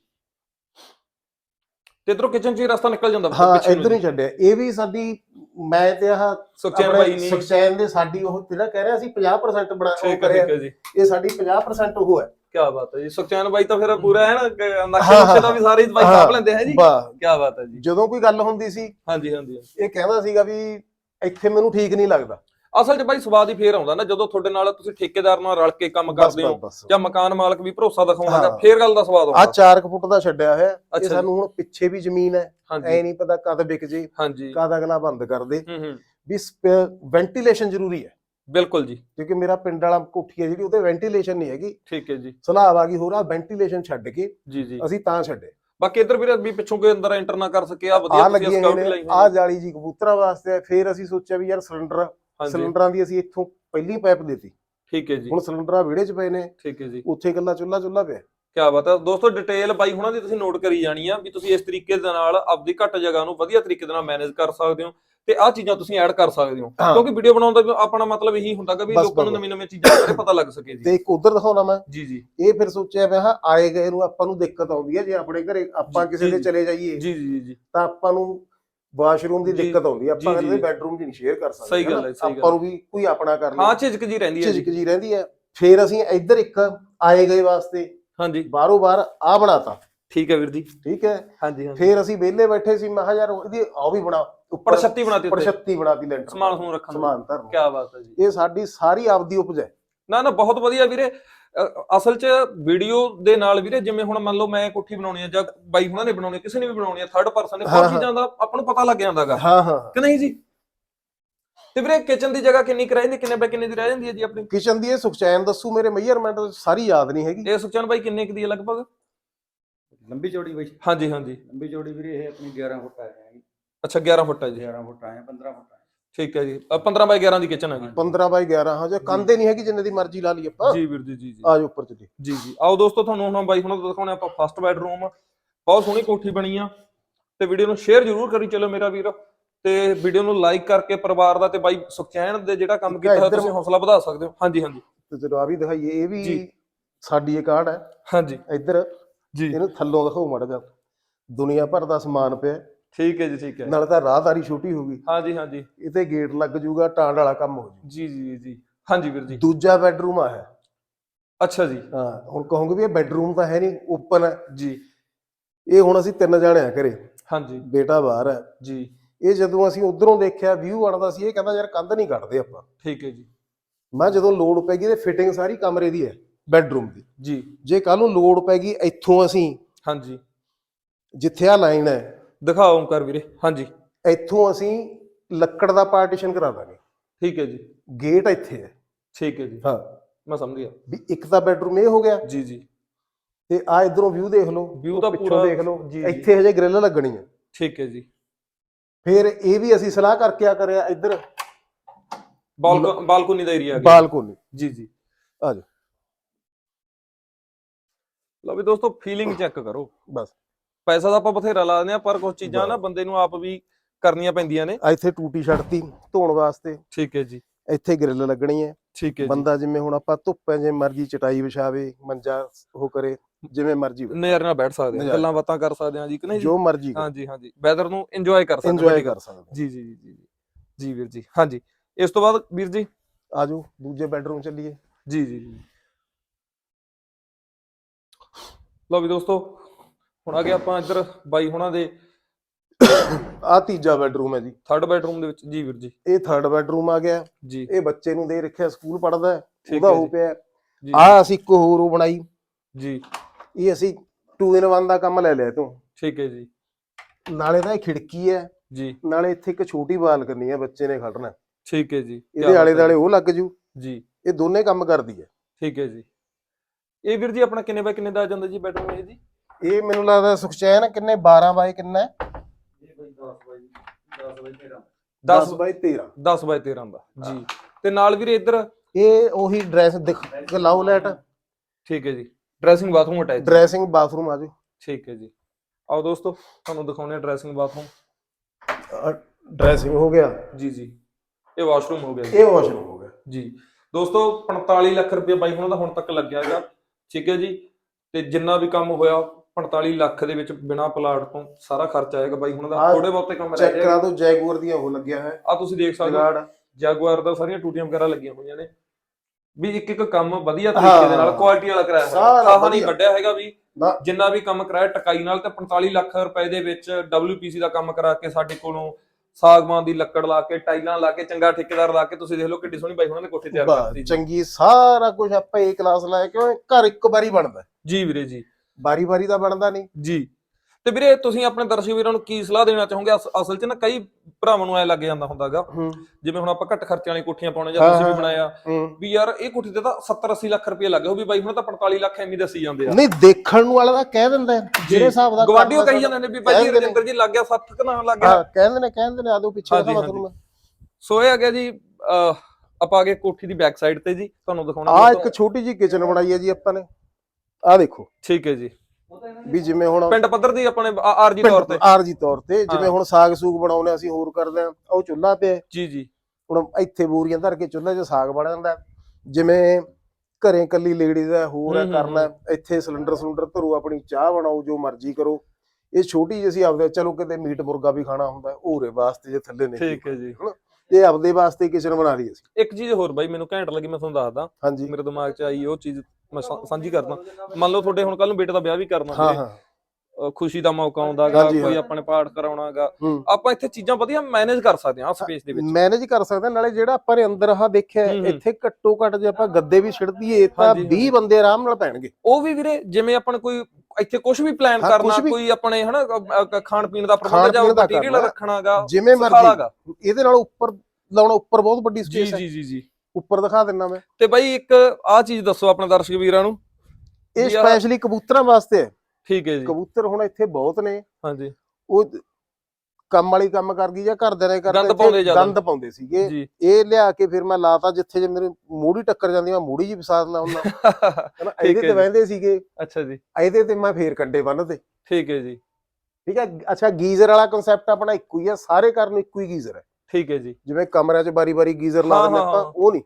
ਤੇ ਇਧਰੋਂ ਕਿਚਨ ਚ ਰਸਤਾ ਨਿਕਲ ਜਾਂਦਾ। ਹਾਂ ਇੱਧਰ ਹੀ। ਛੱਡਿਆ। ਇਹ ਵੀ ਸਾਡੀ ਮੈਂ ਤੇ ਆਹ ਸੁਖਚੈਨ ਬਾਈ ਆਪਣੇ ਨੇ। ਸੁਖਚੈਨ ਦੇ ਸਾਡੀ ਉਹ ਜਿਹੜਾ ਕਹਿ ਰਿਹਾ ਸੀ 50% ਬਣਾ ਉਹ ਕਰਿਆ। ਠੀਕ ਹੈ ਜੀ। ਇਹ ਸਾਡੀ 50% ਉਹ ਹੈ। ਕੀ ਬਾਤ ਹੈ ਜੀ। ਸੁਖਚੈਨ ਬਾਈ ਤਾਂ ਫਿਰ ਪੂਰਾ ਹੈ ਨਾ ਨਕਸ਼ੇ ਦਾ ਵੀ ਸਾਰੇ ਬਾਈ। ਸਾਂਭ ਲੈਂਦੇ ਹੈ ਜੀ। ਵਾਹ ਕੀ ਬਾਤ ਹੈ ਜੀ। ਜਦੋਂ ਕੋਈ ਗੱਲ ਹੁੰਦੀ ਸੀ ਹਾਂਜੀ ਹਾਂਜੀ। ਇਹ ਕਹਿੰਦਾ ਸੀਗਾ ਵੀ ਇੱਥੇ ਮੈਨੂੰ ਠੀਕ ਨਹੀਂ ਲੱਗਦਾ। ਅਸਲ 'ਚ ਬਾਈ ਸਵਾਦ ਹੀ ਫੇਰ ਆਉਂਦਾ ਨਾ ਜਦੋਂ ਤੁਹਾਡੇ ਨਾਲ ਤੁਸੀਂ ਠੇਕੇਦਾਰ ਨਾਲ ਰਲ ਕੇ ਕੰਮ ਕਰਦੇ ਹੋ ਜਾਂ ਮਕਾਨ ਮਾਲਕ ਵੀ ਭਰੋਸਾ ਦਿਖਾਉਂਦਾ ਹਾਂ। ਫੇਰ ਗੱਲ ਦਾ ਸਵਾਦ ਆ ਆਉਂਦਾ। 4 ਫੁੱਟ ਦਾ ਛੱਡਿਆ ਹੋਇਆ ਇਹ ਜੀ। ਸਾਨੂੰ ਹੁਣ ਪਿੱਛੇ ਵੀ ਜ਼ਮੀਨ ਹੈ ਐ ਨਹੀਂ ਪਤਾ ਕਦ ਵਿਕ ਜੇ ਕਦ ਅਗਲਾ ਬੰਦ ਕਰ ਦੇ। ਵੀ ਵੈਂਟੀਲੇਸ਼ਨ ਜ਼ਰੂਰੀ ਹੈ। ਬਿਲਕੁਲ ਜੀ। ਕਿਉਂਕਿ ਮੇਰਾ ਪਿੰਡ ਵਾਲਾ ਕੋਠੀ ਹੈ ਜਿਹੜੀ ਉਹਦੇ ਵੈਂਟੀਲੇਸ਼ਨ ਨਹੀਂ ਹੈਗੀ। ਠੀਕ ਹੈ ਜੀ। ਸਲਾਹ ਆ ਗਈ ਹੋਰ ਆ ਵੈਂਟੀਲੇਸ਼ਨ ਛੱਡ ਕੇ ਜੀ ਜੀ। ਅਸੀਂ ਤਾਂ ਛੱਡੇ। ਬਾਕੀ ਇੱਧਰ ਵੀਰੇ ਵੀ ਪਿੱਛੋਂ ਕੋਈ ਅੰਦਰ ਐਂਟਰ ਨਾ ਕਰ ਸਕੇ ਆ ਆ ਵਧੀਆ ਤੁਸੀਂ ਸਕਾਊਟ ਲਾਈ ਆ ਜਾਲੀ ਜੀ ਕਬੂਤਰਾਂ ਵਾਸਤੇ। ਫਿਰ ਅਸੀਂ ਸੋਚਿਆ ਵੀ ਯਾਰ ਸਿਲੰਡਰ ਸਿਲੰਡਰਾਂ ਦੀ ਅਸੀਂ ਇੱਥੋਂ ਪਹਿਲੀ ਪਾਈਪ ਦੇਤੀ। ਠੀਕ ਹੈ ਜੀ। ਹੁਣ ਸਿਲੰਡਰਾਂ ਵਿਹੜੇ 'ਚ ਪਏ ਨੇ। ਠੀਕ ਹੈ ਜੀ। ਉੱਥੇ ਇਕੱਲਾ ਚੁੱਲਾ ਚੁੱਲਾ ਪਿਆ। ਕਿਆ ਬਾਤ ਹੈ। ਦੋਸਤੋ ਡਿਟੇਲ ਬਾਈ ਹੁਣਾਂ ਦੀ ਤੁਸੀਂ ਨੋਟ ਕਰੀ ਜਾਣੀ ਆ ਵੀ ਤੁਸੀਂ ਇਸ ਤਰੀਕੇ ਦੇ ਨਾਲ ਆਪਦੀ ਘੱਟ ਜਗ੍ਹਾ ਨੂੰ ਵਧੀਆ ਤਰੀਕੇ ਦੇ ਨਾਲ ਮੈਨੇਜ ਕਰ ਸਕਦੇ ਹੋ ਤੇ ਆਹ ਚੀਜ਼ਾਂ ਤੁਸੀਂ ਐਡ ਕਰ ਸਕਦੇ ਹੋ। ਕਿਉਂਕਿ ਵੀਡੀਓ ਬਣਾਉਣ ਦਾ ਆਪਣਾ ਮਤਲਬ ਇਹੀ ਹੁੰਦਾ ਕਿ ਵੀ ਲੋਕਾਂ ਨੂੰ। ਨਵੀਂ ਨਵੀਂ ਚੀਜ਼ਾਂ ਬਾਰੇ ਪਤਾ ਲੱਗ ਸਕੇ ਜੀ। ਤੇ ਇੱਕ ਉਧਰ ਦਿਖਾਉਣਾ ਮੈਂ। ਜੀ ਜੀ। ਇਹ ਫਿਰ ਸੋਚਿਆ ਮੈਂ ਹਾਂ ਆਏ ਗਏ ਨੂੰ ਆਪਾਂ ਨੂੰ ਦਿੱਕਤ ਆਉਂਦੀ ਹੈ। ਜੇ ਆਪਣੇ ਘਰੇ ਆਪਾਂ ਕਿਸੇ ਦੇ। ਚਲੇ ਜਾਈਏ ਜੀ ਜੀ ਜੀ। ਤਾਂ ਆਪਾਂ ਨੂੰ ਵਾਸ਼ਰੂਮ ਦੀ ਦਿੱਕਤ ਆਉਂਦੀ ਹੈ ਆਪਾਂ। ਕਹਿੰਦੇ ਬੈਡਰੂਮ 'ਚ ਨਹੀਂ ਸ਼ੇਅਰ ਕਰ ਸਕਦੇ ਸਹੀ ਗੱਲ? ਹੈ, ਸਹੀ ਗੱਲ ਆਪਾਂ ਨੂੰ ਵੀ ਕੋਈ ਆਪਣਾ ਕਰ ਹਾਂ ਲੇ ਝਿਜਕ ਜੀ ਰਹਿੰਦੀ ਹੈ ਝਿਜਕ ਜੀ ਰਹਿੰਦੀ ਹੈ। ਫਿਰ ਅਸੀਂ ਇੱਧਰ ਇੱਕ ਆਏ ਗਏ ਵਾਸਤੇ ਹਾਂਜੀ। ਬਾਹਰੋਂ ਬਾਹਰ ਆ ਬਣਾਤਾ। ਠੀਕ ਹੈ ਵੀਰ ਜੀ। ਠੀਕ ਹੈ? ਹਾਂਜੀ ਹਾਂਜੀ। ਫਿਰ ਅਸੀਂ ਵਿਹਲੇ ਬੈਠੇ ਸੀ ਮੈਂ ਕਿਹਾ ਯਾਰ ਇਹਦੀ ਆ ਵੀ ਬਣਾ ਉੱਪਰ ਪਰਛੱਤੀ ਬਣਾਤੀ ਉੱਤੇ ਪਰਛੱਤੀ ਬਣਾਤੀ ਲੈਂਟਰ ਸਮਾਨ ਸਮੂਨ ਰੱਖਣ ਨੂੰ। ਸਮਾਨ ਧਰਨ ਕਿਆ ਬਾਤ ਹੈ ਜੀ। ਇਹ ਸਾਡੀ ਸਾਰੀ ਆਪਦੀ ਉਪਜ ਹੈ। ਨਾ ਨਾ ਬਹੁਤ ਵਧੀਆ ਵੀਰੇ। ਅਸਲ 'ਚ ਵੀਡੀਓ ਦੇ ਨਾਲ ਵੀਰੇ ਜਿਵੇਂ ਹੁਣ ਮੰਨ ਲਓ ਮੈਂ ਕੋਠੀ ਬਣਾਉਣੀ ਹੈ ਜਾਂ ਬਾਈ ਹੁਣਾਂ ਨੇ ਬਣਾਉਣੀ ਹੈ ਕਿਸੇ ਨੇ ਵੀ ਬਣਾਉਣੀ ਹੈ ਥਰਡ ਪਰਸਨ ਨੇ ਬਹੁਤ ਹਾਂ। ਚੀਜ਼ਾਂ ਦਾ ਆਪਾਂ ਨੂੰ ਪਤਾ ਲੱਗ ਜਾਂਦਾਗਾ। ਹਾਂ ਹਾਂ ਕਿ ਨਹੀਂ ਜੀ? ਤੇ ਵੀਰੇ ਕਿਚਨ ਦੀ ਜਗ੍ਹਾ ਕਿੰਨੀ ਕੁ ਰਹਿ ਜਾਂਦੀ ਕਿੰਨੇ ਬਾਈ ਕਿੰਨੇ ਦੀ ਰਹਿ ਜਾਂਦੀ ਹੈ ਜੀ ਆਪਣੀ? ਕਿਚਨ ਦੀ ਇਹ ਸੁਖਚੈਨ ਦੱਸੂ ਮੇਰੇ ਮੇਜਰਮੈਂਟ ਸਾਰੀ ਯਾਦ ਨਹੀਂ ਹੈਗੀ। ਇਹ ਸੁਚਨ ਬਾਈ ਕਿੰਨੇ ਕੁ ਦੀ ਹੈ ਲਗਭਗ? ਲੰਬੀ ਚੌੜੀ ਬਈ। ਹਾਂਜੀ ਹਾਂਜੀ। ਲੰਬੀ ਚੌੜੀ ਵੀਰੇ ਇਹ ਆਪਣੀ 11 ਫੁੱਟ ਆ ਜਾਏਗੀ। ਅੱਛਾ 11 ਫੁੱਟ ਹੈ ਜੀ। 11 ਫੁੱਟ ਆਏ 15 ਫੁੱਟ ਠੀਕ ਹੈ ਜੀ। ਅ, 15 ਬਾਈ 11 ਦੀ ਕਿਚਨ ਹੈਗੀ 15 ਬਾਈ 11 ਹਾਂ ਜੇ ਕੰਦੇ ਨਹੀਂ ਹੈਗੀ ਜਿੰਨੇ ਦੀ ਮਰਜ਼ੀ ਲਾ ਲਈ ਆਪਾਂ। ਜੀ ਵੀਰ ਜੀ ਜੀ ਜੀ। ਆ ਜਾਓ ਉੱਪਰ ਚੱਲੀ। ਜੀ ਜੀ। ਆਓ ਦੋਸਤੋ ਤੁਹਾਨੂੰ ਹੁਣ ਬਾਈ ਹੁਣ ਦਿਖਾਉਣੇ ਆਪਾਂ ਫਸਟ ਬੈਡਰੂਮ ਬਹੁਤ ਸੋਹਣੀ ਕੋਠੀ ਬਣੀ ਆ। ਤੇ ਵੀਡੀਓ ਨੂੰ ਸ਼ੇਅਰ ਜ਼ਰੂਰ ਕਰੀ ਚਲੋ ਮੇਰਾ ਵੀਰ। ਤੇ ਵੀਡੀਓ ਨੂੰ ਲਾਈਕ ਕਰਕੇ ਪਰਿਵਾਰ ਦਾ ਤੇ ਬਾਈ ਸੁਖਚੈਨ ਦੇ ਜਿਹੜਾ ਕੰਮ ਕੀਤਾ ਹੋਇਆ ਇੱਧਰ- ਤੁਸੀਂ ਹੌਸਲਾ ਵਧਾ ਸਕਦੇ ਹੋ। ਹਾਂਜੀ ਹਾਂਜੀ। ਤੇ ਚਲੋ ਆ ਵੀ ਦਿਖਾਈਏ ਇਹ ਵੀ ਜੀ। ਸਾਡੀ ਇਹ ਕਾਰਡ ਹੈ। ਹਾਂਜੀ। ਇੱਧਰ ਜੀ। ਇਹਨੂੰ ਥੱਲੋਂ ਦਿਖਾਓ ਮੜ ਜਾ ਦੁਨੀਆ ਭਰ ਦਾ ਸਮਾਨ ਪਿਆ। ਠੀਕ ਹੈ ਜੀ ਠੀਕ ਹੈ। ਨਾਲ ਤਾਂ ਰਾਹਦਾਰੀ ਛੋਟੀ ਹੋ ਗਈ। ਹਾਂਜੀ ਹਾਂਜੀ। ਇਤੇ ਗੇਟ ਲੱਗ ਜੂਗਾ ਟਾਂਡ ਵਾਲਾ ਕੰਮ ਹੋ ਜੂ। ਜੀ ਜੀ ਜੀ। ਹਾਂਜੀ ਵੀਰ ਜੀ। ਦੂਜਾ ਬੈਡਰੂਮ ਆ ਹੈ ਅੱਛਾ ਜੀ। ਹਾਂ ਹੁਣ ਕਹੋਗੇ ਵੀ ਇਹ ਬੈਡਰੂਮ ਤਾਂ ਹੈ ਨਹੀਂ ਓਪਨ ਹੈ। ਜੀ। ਇਹ ਹੁਣ ਅਸੀਂ ਤਿੰਨ ਜਾਣੇ ਆ ਘਰੇ। ਹਾਂਜੀ। ਬੇਟਾ ਬਾਹਰ ਹੈ। ਜੀ। ਇਹ ਜਦੋਂ ਅਸੀਂ ਉਧਰੋਂ ਦੇਖਿਆ ਵਿਊ ਆਣਦਾ ਸੀ ਇਹ ਕਹਿੰਦਾ ਯਾਰ ਕੰਧ ਨਹੀਂ ਕੱਢਦੇ ਆਪਾਂ। ਠੀਕ ਹੈ ਜੀ। ਮੈਂ ਜਦੋਂ ਲੋਡ ਪੈ ਗਈ ਤੇ ਫਿਟਿੰਗ ਸਾਰੀ ਕਮਰੇ ਦੀ ਹੈ ਬੈਡਰੂਮ ਦੀ। ਜੀ। ਜੇ ਕੱਲ ਨੂੰ ਲੋਡ ਪੈ ਗਈ ਇੱਥੋਂ ਅਸੀਂ ਹਾਂਜੀ। ਜਿੱਥੇ ਆ ਲਾਈਨ ਹੈ ਦਿਖਾਓ ਓਮਕਾਰ ਵੀਰੇ ਹਾਂਜੀ। ਇੱਥੋਂ ਅਸੀਂ ਲੱਕੜ ਦਾ ਪਾਰਟੀਸ਼ਨ ਕਰਾ ਦਾਂਗੇ। ਠੀਕ ਹੈ ਜੀ। ਗੇਟ ਇੱਥੇ ਹੈ। ਠੀਕ ਹੈ ਜੀ। ਹਾਂ। ਮੈਂ ਸਮਝ ਗਿਆ। ਵੀ ਇੱਕ ਤਾਂ ਬੈਡਰੂਮ ਇਹ ਹੋ ਗਿਆ। ਜੀ ਜੀ। ਤੇ ਆ ਇਧਰੋਂ ਵਿਊ ਦੇਖ ਲਓ। View ਤਾਂ ਪਿੱਛੋਂ ਪੂਰਾ- ਦੇਖ ਲਓ। ਜੀ, ਜੀ। ਇੱਥੇ ਹਜੇ ਗ੍ਰਿਲ ਲੱਗਣੀ ਹੈ। ਠੀਕ ਹੈ ਜੀ। ਫਿਰ ਇਹ ਵੀ ਅਸੀਂ ਸਲਾਹ ਕਰਕੇ ਆ ਕਰਿਆ ਇੱਧਰ। ਬਾਲਕੋ ਬਾਲਕੋਨੀ ਦਾ ਏਰੀਆ ਆ ਗਿਆ। ਬਾਲਕੋਨੀ। ਜੀ ਜੀ। ਆ ਜਾਓ। ਲਓ ਵੀ ਦੋਸਤੋ ਫੀਲਿੰਗ ਚੈੱਕ ਕਰੋ। ਬਸ। ਪੈਸਾ ਤਾਂ ਆਪਾਂ ਬਥੇਰਾ ਲਾ ਦਿੰਦੇ ਆ ਪਰ ਕੁਝ ਚੀਜ਼ਾਂ ਨਾ। ਬੰਦੇ ਨੂੰ ਆਪ ਵੀ ਕਰਨੀਆਂ ਪੈਂਦੀਆਂ ਨੇ। ਇੱਥੇ ਟੂਟੀ ਛੱਡਤੀ ਧੋਣ ਵਾਸਤੇ। ਠੀਕ ਹੈ ਜੀ। ਇੱਥੇ ਗ੍ਰਿਲ ਲੱਗਣੀ ਹੈ। ਠੀਕ ਹੈ ਜੀ। ਬੰਦਾ ਜਿਵੇਂ ਹੁਣ ਆਪਾਂ ਧੁੱਪਾਂ ਜੇ ਮਰਜ਼ੀ ਚਟਾਈ ਵਿਛਾਵੇ ਮੰਜਾ ਉਹ ਕਰੇ ਜਿਵੇਂ ਮਰਜ਼ੀ ਨਜ਼ਾਰੇ ਨਾਲ ਬੈਠ ਸਕਦੇ ਆ। ਗੱਲਾਂ ਬਾਤਾਂ ਕਰ ਸਕਦੇ ਆ ਜੀ ਕਿ ਨਹੀਂ ਜੀ? ਜੋ ਮਰਜ਼ੀ ਹਾਂਜੀ ਹਾਂਜੀ। ਵੈਦਰ ਨੂੰ ਇੰਜੋਏ ਕਰ ਸਕਦੇ ਇੰਜੋਏ। ਕਰ ਸਕਦੇ ਜੀ ਜੀ ਜੀ ਜੀ ਜੀ। ਵੀਰ ਜੀ ਹਾਂਜੀ। ਇਸ ਤੋਂ ਬਾਅਦ ਵੀਰ ਜੀ? ਆ ਜਾਓ ਦੂਜੇ ਬੈਡਰੂਮ ਚੱਲੀਏ। ਜੀ ਜੀ ਜੀ। ਲਓ ਵੀ ਦੋਸਤੋ ਹੁਣ ਆ ਗਿਆ ਆਪਾਂ ਇੱਧਰ ਬਾਈ ਹੁਣਾਂ ਦੇ ਆ ਤੀਜਾ ਬੈਡਰੂਮ ਹੈ ਜੀ। ਥਰਡ ਬੈਡਰੂਮ ਦੇ ਵਿੱਚ। ਜੀ ਵੀਰ ਜੀ। ਇਹ ਥਰਡ ਬੈਡਰੂਮ ਆ ਗਿਆ। ਜੀ। ਇਹ ਬੱਚੇ ਨੂੰ ਦੇ ਰੱਖਿਆ ਸਕੂਲ ਪੜਦਾ ਉਹਦਾ ਹੈ। ਪਿਆ। ਆ ਅਸੀਂ ਇੱਕ ਹੋਰ ਉਹ ਬਣਾਈ। ਜੀ। ਇਹ ਅਸੀਂ 2 ਇਨ 1 ਦਾ ਕੰਮ ਲੈ ਲਿਆ ਤੋਂ। ਠੀਕ ਹੈ ਜੀ। ਨਾਲੇ ਤਾਂ ਇਹ ਖਿੜਕੀ ਹੈ। ਜੀ। ਨਾਲੇ ਇੱਥੇ ਇੱਕ ਛੋਟੀ ਬਾਲਕਨੀ ਹੈ ਬੱਚੇ ਨੇ ਖੜਨਾ। ਠੀਕ ਹੈ ਜੀ। ਇਹਦੇ ਆਲੇ ਦਾਲੇ ਉਹ ਲੱਗ ਜੂ। ਜੀ। ਇਹ ਦੋਨੇ ਕੰਮ ਕਰਦੀ ਹੈ। ਠੀਕ ਹੈ ਜੀ। ਇਹ ਵੀਰ ਜੀ ਆਪਣਾ ਕਿੰਨੇ ਬਾਈ ਕਿੰਨੇ ਦਾ ਆ ਜਾਂਦਾ ਜੀ ਬੈਡਰੂਮ ਇਹ ਜੀ? ਇਹ ਮੈਨੂੰ ਲੱਗਦਾ ਸੁਖਚੈਨ ਕਿੰਨੇ? 12 ਬਾਈ ਕਿੰਨਾ ਹੈ? ਇਹ ਬਈ 10 ਬਾਈ 10 ਬਾਈ 13 10 10 ਬਾਈ 13 10 ਬਾਈ 13 ਦਾ। ਜੀ। ਤੇ ਨਾਲ ਵੀਰੇ ਇੱਧਰ? ਇਹ ਉਹੀ ਡਰੈਸ ਦਿਖ ਲਾਓ ਲਾਈਟ ਠੀਕ ਹੈ ਜੀ। Dressing bathroom attach. Dressing bathroom ਆ ਜਾਓ ਠੀਕ ਹੈ ਜੀ। ਆਓ ਦੋਸਤੋ ਤੁਹਾਨੂੰ ਦਿਖਾਉਂਦੇ ਆ ਡਰੈਸਿੰਗ ਬਾਥਰੂਮ। ਡਰੈਸਿੰਗ ਹੋ ਗਿਆ। ਜੀ ਜੀ। ਇਹ ਵਾਸ਼ਰੂਮ ਹੋ ਗਿਆ ਜੀ। ਇਹ ਵਾਸ਼ਰੂਮ ਹੋ ਗਿਆ। ਜੀ। ਦੋਸਤੋ 45 ਲੱਖ ਰੁਪਏ ਬਾਈ ਹੁਣਾਂ ਦਾ ਹੁਣ ਤੱਕ ਲੱਗਿਆ ਹੈਗਾ। ਠੀਕ ਹੈ ਜੀ। ਤੇ ਜਿੰਨਾ ਵੀ ਕੰਮ ਹੋਇਆ 45 ਲੱਖ ਦੇ ਵਿੱਚ ਬਿਨਾ ਪਲਾਟ ਤੋਂ ਸਾਰਾ ਖਰਚ ਆਏਗਾ ਬਾਈ ਹੁਣਾਂ ਦਾ ਆਹ ਥੋੜੇ ਬਹੁਤੇ ਕੰਮ ਰਹਿ ਚੈੱਕ ਗਏ। ਕਰਾ ਦਿਓ ਜੈਗੂਅਰ ਦੀਆਂ ਉਹ ਲੱਗਿਆ ਹੈ ਆ ਤੁਸੀਂ ਦੇਖ ਸਕਦੇ ਹੋ ਜਗਾੜ। ਜੈਗੁਆਰ ਦਾ ਸਾਰੀਆਂ ਟੂਟੀਆਂ ਵਗੈਰਾ ਲੱਗੀਆਂ ਹੋਈਆਂ ਨੇ। ਵੀ ਇੱਕ ਇੱਕ ਕੰਮ ਵਧੀਆ ਤਰੀਕੇ ਦੇ ਨਾਲ ਹਾਂ। ਕੁਆਲਿਟੀ ਵਾਲਾ ਕਰਾਇਆ ਸਾਰਾ ਸਾਹਾ ਨਹੀਂ ਵਧੀਆ। ਕੱਢਿਆ ਹੈਗਾ ਵੀ ਨਾ। ਜਿੰਨਾ ਵੀ ਕੰਮ ਕਰਾਇਆ ਟਕਾਈ ਨਾਲ ਤੇ 45 ਲੱਖ ਰੁਪਏ ਦੇ ਵਿੱਚ WPC ਦਾ ਕੰਮ ਕਰਾ ਕੇ ਸਾਡੇ ਕੋਲੋਂ ਸਾਗਵਾਨ ਦੀ ਲੱਕੜ ਲਾ ਕੇ ਟਾਈਲਾਂ ਲਾ ਕੇ ਚੰਗਾ ਠੇਕੇਦਾਰ ਲਾ ਕੇ ਤੁਸੀਂ ਦੇਖ ਲਓ ਕਿੱਡੀ ਸੋਹਣੀ ਬਾਈ ਉਹਨਾਂ ਨੇ ਕੋਠੀ ਤਿਆਰ ਬਸ, ਕਰਤੀ। ਜੀ ਚੰਗੀ ਸਾਰਾ ਕੁਝ ਆਪਾਂ ਏ ਕਲਾਸ ਲਾਇਆ ਕਿਉਂ ਘਰ ਇੱਕ ਵਾਰੀ ਬਣਦਾ। ਜੀ ਵੀਰੇ ਜੀ। ਵਾਰੀ ਦਾ ਬਣਦਾ ਨਹੀਂ। ਜੀ। ਤੇ ਵੀਰੇ ਤੁਸੀਂ ਆਪਣੇ ਦਰਸ਼ਕ ਵੀਰਾਂ ਨੂੰ ਕੀ ਸਲਾਹ ਦੇਣਾ ਚਾਹੋਗੇ? ਅਸ- ਅਸਲ 'ਚ ਨਾ ਕਈ ਭਰਾਵਾਂ ਨੂੰ ਐ ਲੱਗ ਜਾਂਦਾ ਹੁੰਦਾਗਾ। ਹੂੰ। ਜਿਵੇਂ ਹੁਣ ਆਪਾਂ ਘੱਟ ਖਰਚੇ ਵਾਲੀ ਕੋਠੀਆਂ ਪਾਉਣੇ ਜਾਂ ਹਾਂ, ਤੁਸੀਂ ਵੀ ਹਾਂ। ਬਣਾਇਆ। ਹੂੰ। ਵੀ ਯਾਰ ਇਹ ਕੋਠੀ ਤੇ ਤਾਂ 70 80 ਲੱਖ ਰੁਪਏ ਲੱਗੇ ਹੋ ਵੀ ਬਾਈ ਹੁਣ ਤਾਂ 45 ਲੱਖ ਐਵੇਂ ਦੱਸੀ ਜਾਂਦੇ ਆ। ਨਹੀਂ ਦੇਖਣ ਨੂੰ ਵਾਲਾ ਤਾਂ ਕਹਿ ਦਿੰਦਾ ਹੈ, ਜਿਹੜੇ ਹਿਸਾਬ ਦਾ ਗਵਾਡੀਓ ਕਰਨਾ ਕਹੀ ਜਾਂਦੇ ਨੇ ਵੀ ਬਾਈ ਜੀ ਕਹਿੰਦੇ ਨੇ। ਰਜਿੰਦਰ ਜੀ ਲੱਗ ਗਿਆ 60 ਕਿ ਨਾ ਲੱਗ ਗਿਆ। ਹਾਂ ਕਹਿੰਦੇ ਨੇ ਕਹਿੰਦੇ ਨੇ। ਆਦੋ ਪਿੱਛੇ ਹਾਂਜੀ, ਦਿਖਾਵਾਂ ਹਾਂਜੀ। ਤੁਹਾਨੂੰ ਮੈਂ ਸੋ ਇਹ ਆ ਗਿਆ ਜੀ ਅਹ, ਆਪਾਂ ਆ ਗਏ ਕੋਠੀ ਦੀ ਬੈਕ ਸਾਈਡ ਤੇ ਜੀ। ਤੁਹਾਨੂੰ ਦਿਖਾਉਣਾ ਆ ਇੱਕ ਛੋਟੀ ਜੀ ਕਿਚਨ ਬਣਾਈ ਹੈ ਜੀ ਆਪਾਂ ਨੇ। ਆ ਦੇਖੋ। ਠੀਕ ਹੈ ਜੀ। ਵੀ ਜਿਵੇਂ ਹੁਣ ਪਿੰਡ ਪੱਧਰ ਦੀ ਆਪਣੇ ਆਰਜੀ ਤੌਰ ਤੇ। ਆਰਜੀ ਤੌਰ ਤੇ ਜਿਵੇਂ। ਹੁਣ ਸਾਗ ਸੂਗ ਬਣਾਉਣੇ ਅਸੀਂ ਹੋਰ ਕਰਦੇ ਆ ਉਹ ਚੁੱਲ੍ਹਾ ਪਿਆ। ਜੀ ਜੀ। ਹੁਣ ਇੱਥੇ ਬੋਰੀਆਂ ਧਰ ਕੇ ਚੁੱਲ੍ਹੇ 'ਚ ਸਾਗ ਬਣ ਜਾਂਦਾ। ਜਿਵੇਂ ਘਰੇ ਕੱਲੀ ਲੇਡੀਜ਼ ਹੈ ਹੋਰ ਹੈ ਕਰਨਾ ਇੱਥੇ ਸਿਲੰਡਰ ਸਿਲੰਡਰ ਧਰੋ ਆਪਣੀ ਚਾਹ ਬਣਾਓ ਜੋ ਮਰਜ਼ੀ ਕਰੋ। ਇਹ ਛੋਟੀ ਜਿਹੀ ਅਸੀਂ ਆਪਦੇ ਚਲੋ ਕਿਤੇ ਮੀਟ ਮੁਰਗਾ ਵੀ ਖਾਣਾ ਹੁੰਦਾ ਹੋਰੇ ਵਾਸਤੇ ਜੇ ਥੱਲੇ ਨਹੀਂ ਠੀਕ ਹੈ ਜੀ। ਇਹ ਆਪਦੇ ਵਾਸਤੇ ਕਿਚਨ ਬਣਾ ਲਈ ਅਸੀਂ। ਇੱਕ ਚੀਜ਼ ਹੋਰ ਬਾਈ ਮੈਨੂੰ ਘੈਂਟ ਲੱਗੀ ਮੈਂ ਤੁਹਾਨੂੰ ਦੱਸਦਾ। ਹਾਂਜੀ। ਮੇਰੇ ਦਿਮਾਗ 'ਚ ਆਈ ਉਹ ਚੀਜ਼। ਮੈਂ ਸਾ- ਸਾਂਝੀ ਕਰਦਾ। ਮੰਨ ਲਓ ਤੁਹਾਡੇ ਹੁਣ ਕੱਲ ਨੂੰ ਬੇਟੇ ਦਾ ਵਿਆਹ ਵੀ ਕਰਨਾ ਹਾਂ ਹਾਂ। ਖੁਸ਼ੀ ਦਾ ਮੌਕਾ ਆਉਂਦਾਗਾ ਹਾਂਜੀ, ਕੋਈ ਹਾਂ। ਆਪਣੇ ਪਾਠ ਕਰਾਉਣਾਗਾ। ਹੂੰ। ਆਪਾਂ ਇੱਥੇ ਚੀਜ਼ਾਂ ਵਧੀਆ ਮੈਨੇਜ ਕਰ ਸਕਦੇ ਹਾਂ ਸਪੇਸ ਦੇ ਵਿੱਚ। ਮੈਨੇਜ ਕਰ ਸਕਦਾ ਨਾਲੇ ਜਿਹੜਾ ਆਪਾਂ ਨੇ ਅੰਦਰ ਆਹ ਦੇਖਿਆ ਹੈ, ਹੂੰ, ਹੂੰ। ਇੱਥੇ ਘੱਟੋ ਘੱਟ ਜੇ ਆਪਾਂ ਗੱਦੇ ਵੀ ਛਿੜ ਦਈਏ ਤਾਂ ਹਾਂਜੀ, 20 ਬੰਦੇ ਆਰਾਮ ਨਾਲ ਪੈਣਗੇ। ਉਹ ਵੀ ਵੀਰੇ ਜਿਵੇਂ ਆਪਾਂ ਨੇ ਕੋਈ ਇੱਥੇ ਕੁਝ ਵੀ ਪਲਾਨ ਹਾਂ, ਕਰਨਾ ਕੁਛ ਵੀ। ਕੋਈ ਆਪਣੇ ਹਨਾ ਅ- ਅ- ਖਾਣ ਪੀਣ ਦਾ ਖਾਣ ਪ੍ਰਬੰਧ ਜਾਂ ਪੀਣ ਦਾ ਮਟੀਰੀਅਲ ਕਰਨਾ। ਰੱਖਣਾਗਾ ਜਿਵੇਂ ਮਰਜ਼ੀ। ਇਹਦੇ ਨਾਲ ਉੱਪਰ ਲਾਉਣਾ ਉੱਪਰ ਬਹੁਤ ਵੱਡੀ ਜੀ ਸਪੇਸ ਹੈ। ਜੀ ਜੀ ਜੀ। ਉੱਪਰ ਦਿਖਾ ਦਿੰਨਾ ਮੈਂ। ਤੇ ਬਾਈ ਇੱਕ ਆਹ ਚੀਜ਼ ਦੱਸੋ ਆਪਣੇ ਦਰਸ਼ਕ ਵੀਰਾਂ ਨੂੰ। ਇਹ ਸਪੈਸ਼ਲੀ ਕਬੂਤਰਾਂ ਵਾਸਤੇ ਹੈ। ਠੀਕ ਹੈ ਜੀ। ਕਬੂਤਰ ਹੁਣ ਇੱਥੇ ਬਹੁਤ ਨੇ। ਹਾਂਜੀ। ਉਹ ਕੰਮ ਵਾਲੀ ਕੰਮ ਕਰ ਗਈ ਜਾਂ ਘਰਦਿਆਂ ਨੇ ਕਰਦੇ ਗੰਦ ਪਾਉਂਦੇ ਜ਼ਿਆਦਾ। ਗੰਦ ਪਾਉਂਦੇ ਸੀਗੇ। ਇਹ ਲਿਆ ਕੇ ਫਿਰ ਮੈਂ ਲਾਤਾ ਜਿੱਥੇ ਜੇ ਮੇਰੇ ਮੂੜੀ ਟੱਕਰ ਜਾਂਦੀ ਮੈਂ ਮੂੜੀ ਜੀ ਫਸਾ ਦਿੰਦਾ ਹੁੰਦਾ ਹਨਾ ਇਹਦੇ ਤੇ ਜੀ। ਬਹਿੰਦੇ ਸੀਗੇ। ਅੱਛਾ ਜੀ। ਇਹਦੇ ਤੇ ਮੈਂ ਫੇਰ ਕੰਡੇ ਬੰਨਦੇ। ਠੀਕ ਹੈ ਜੀ। ਠੀਕ ਹੈ ਅੱਛਾ ਗੀਜ਼ਰ ਵਾਲਾ ਕਨਸੈਪਟ ਆਪਣਾ ਇੱਕੋ ਹੀ ਹੈ ਸਾਰੇ ਘਰ ਨੂੰ ਇੱਕੋ ਹੀ ਗੀਜ਼ਰ ਹੈ। ਠੀਕ ਹੈ ਜੀ। ਜਿਵੇਂ ਕਮਰਿਆਂ 'ਚ ਬਾਰੀ-ਬਾਰੀ ਗੀਜ਼ਰ ਲਾ ਹਾਂ, ਦਿੰਦੇ ਹਾਂ, ਆਪਾਂ ਹਾਂ। ਉਹ ਨਹੀਂ।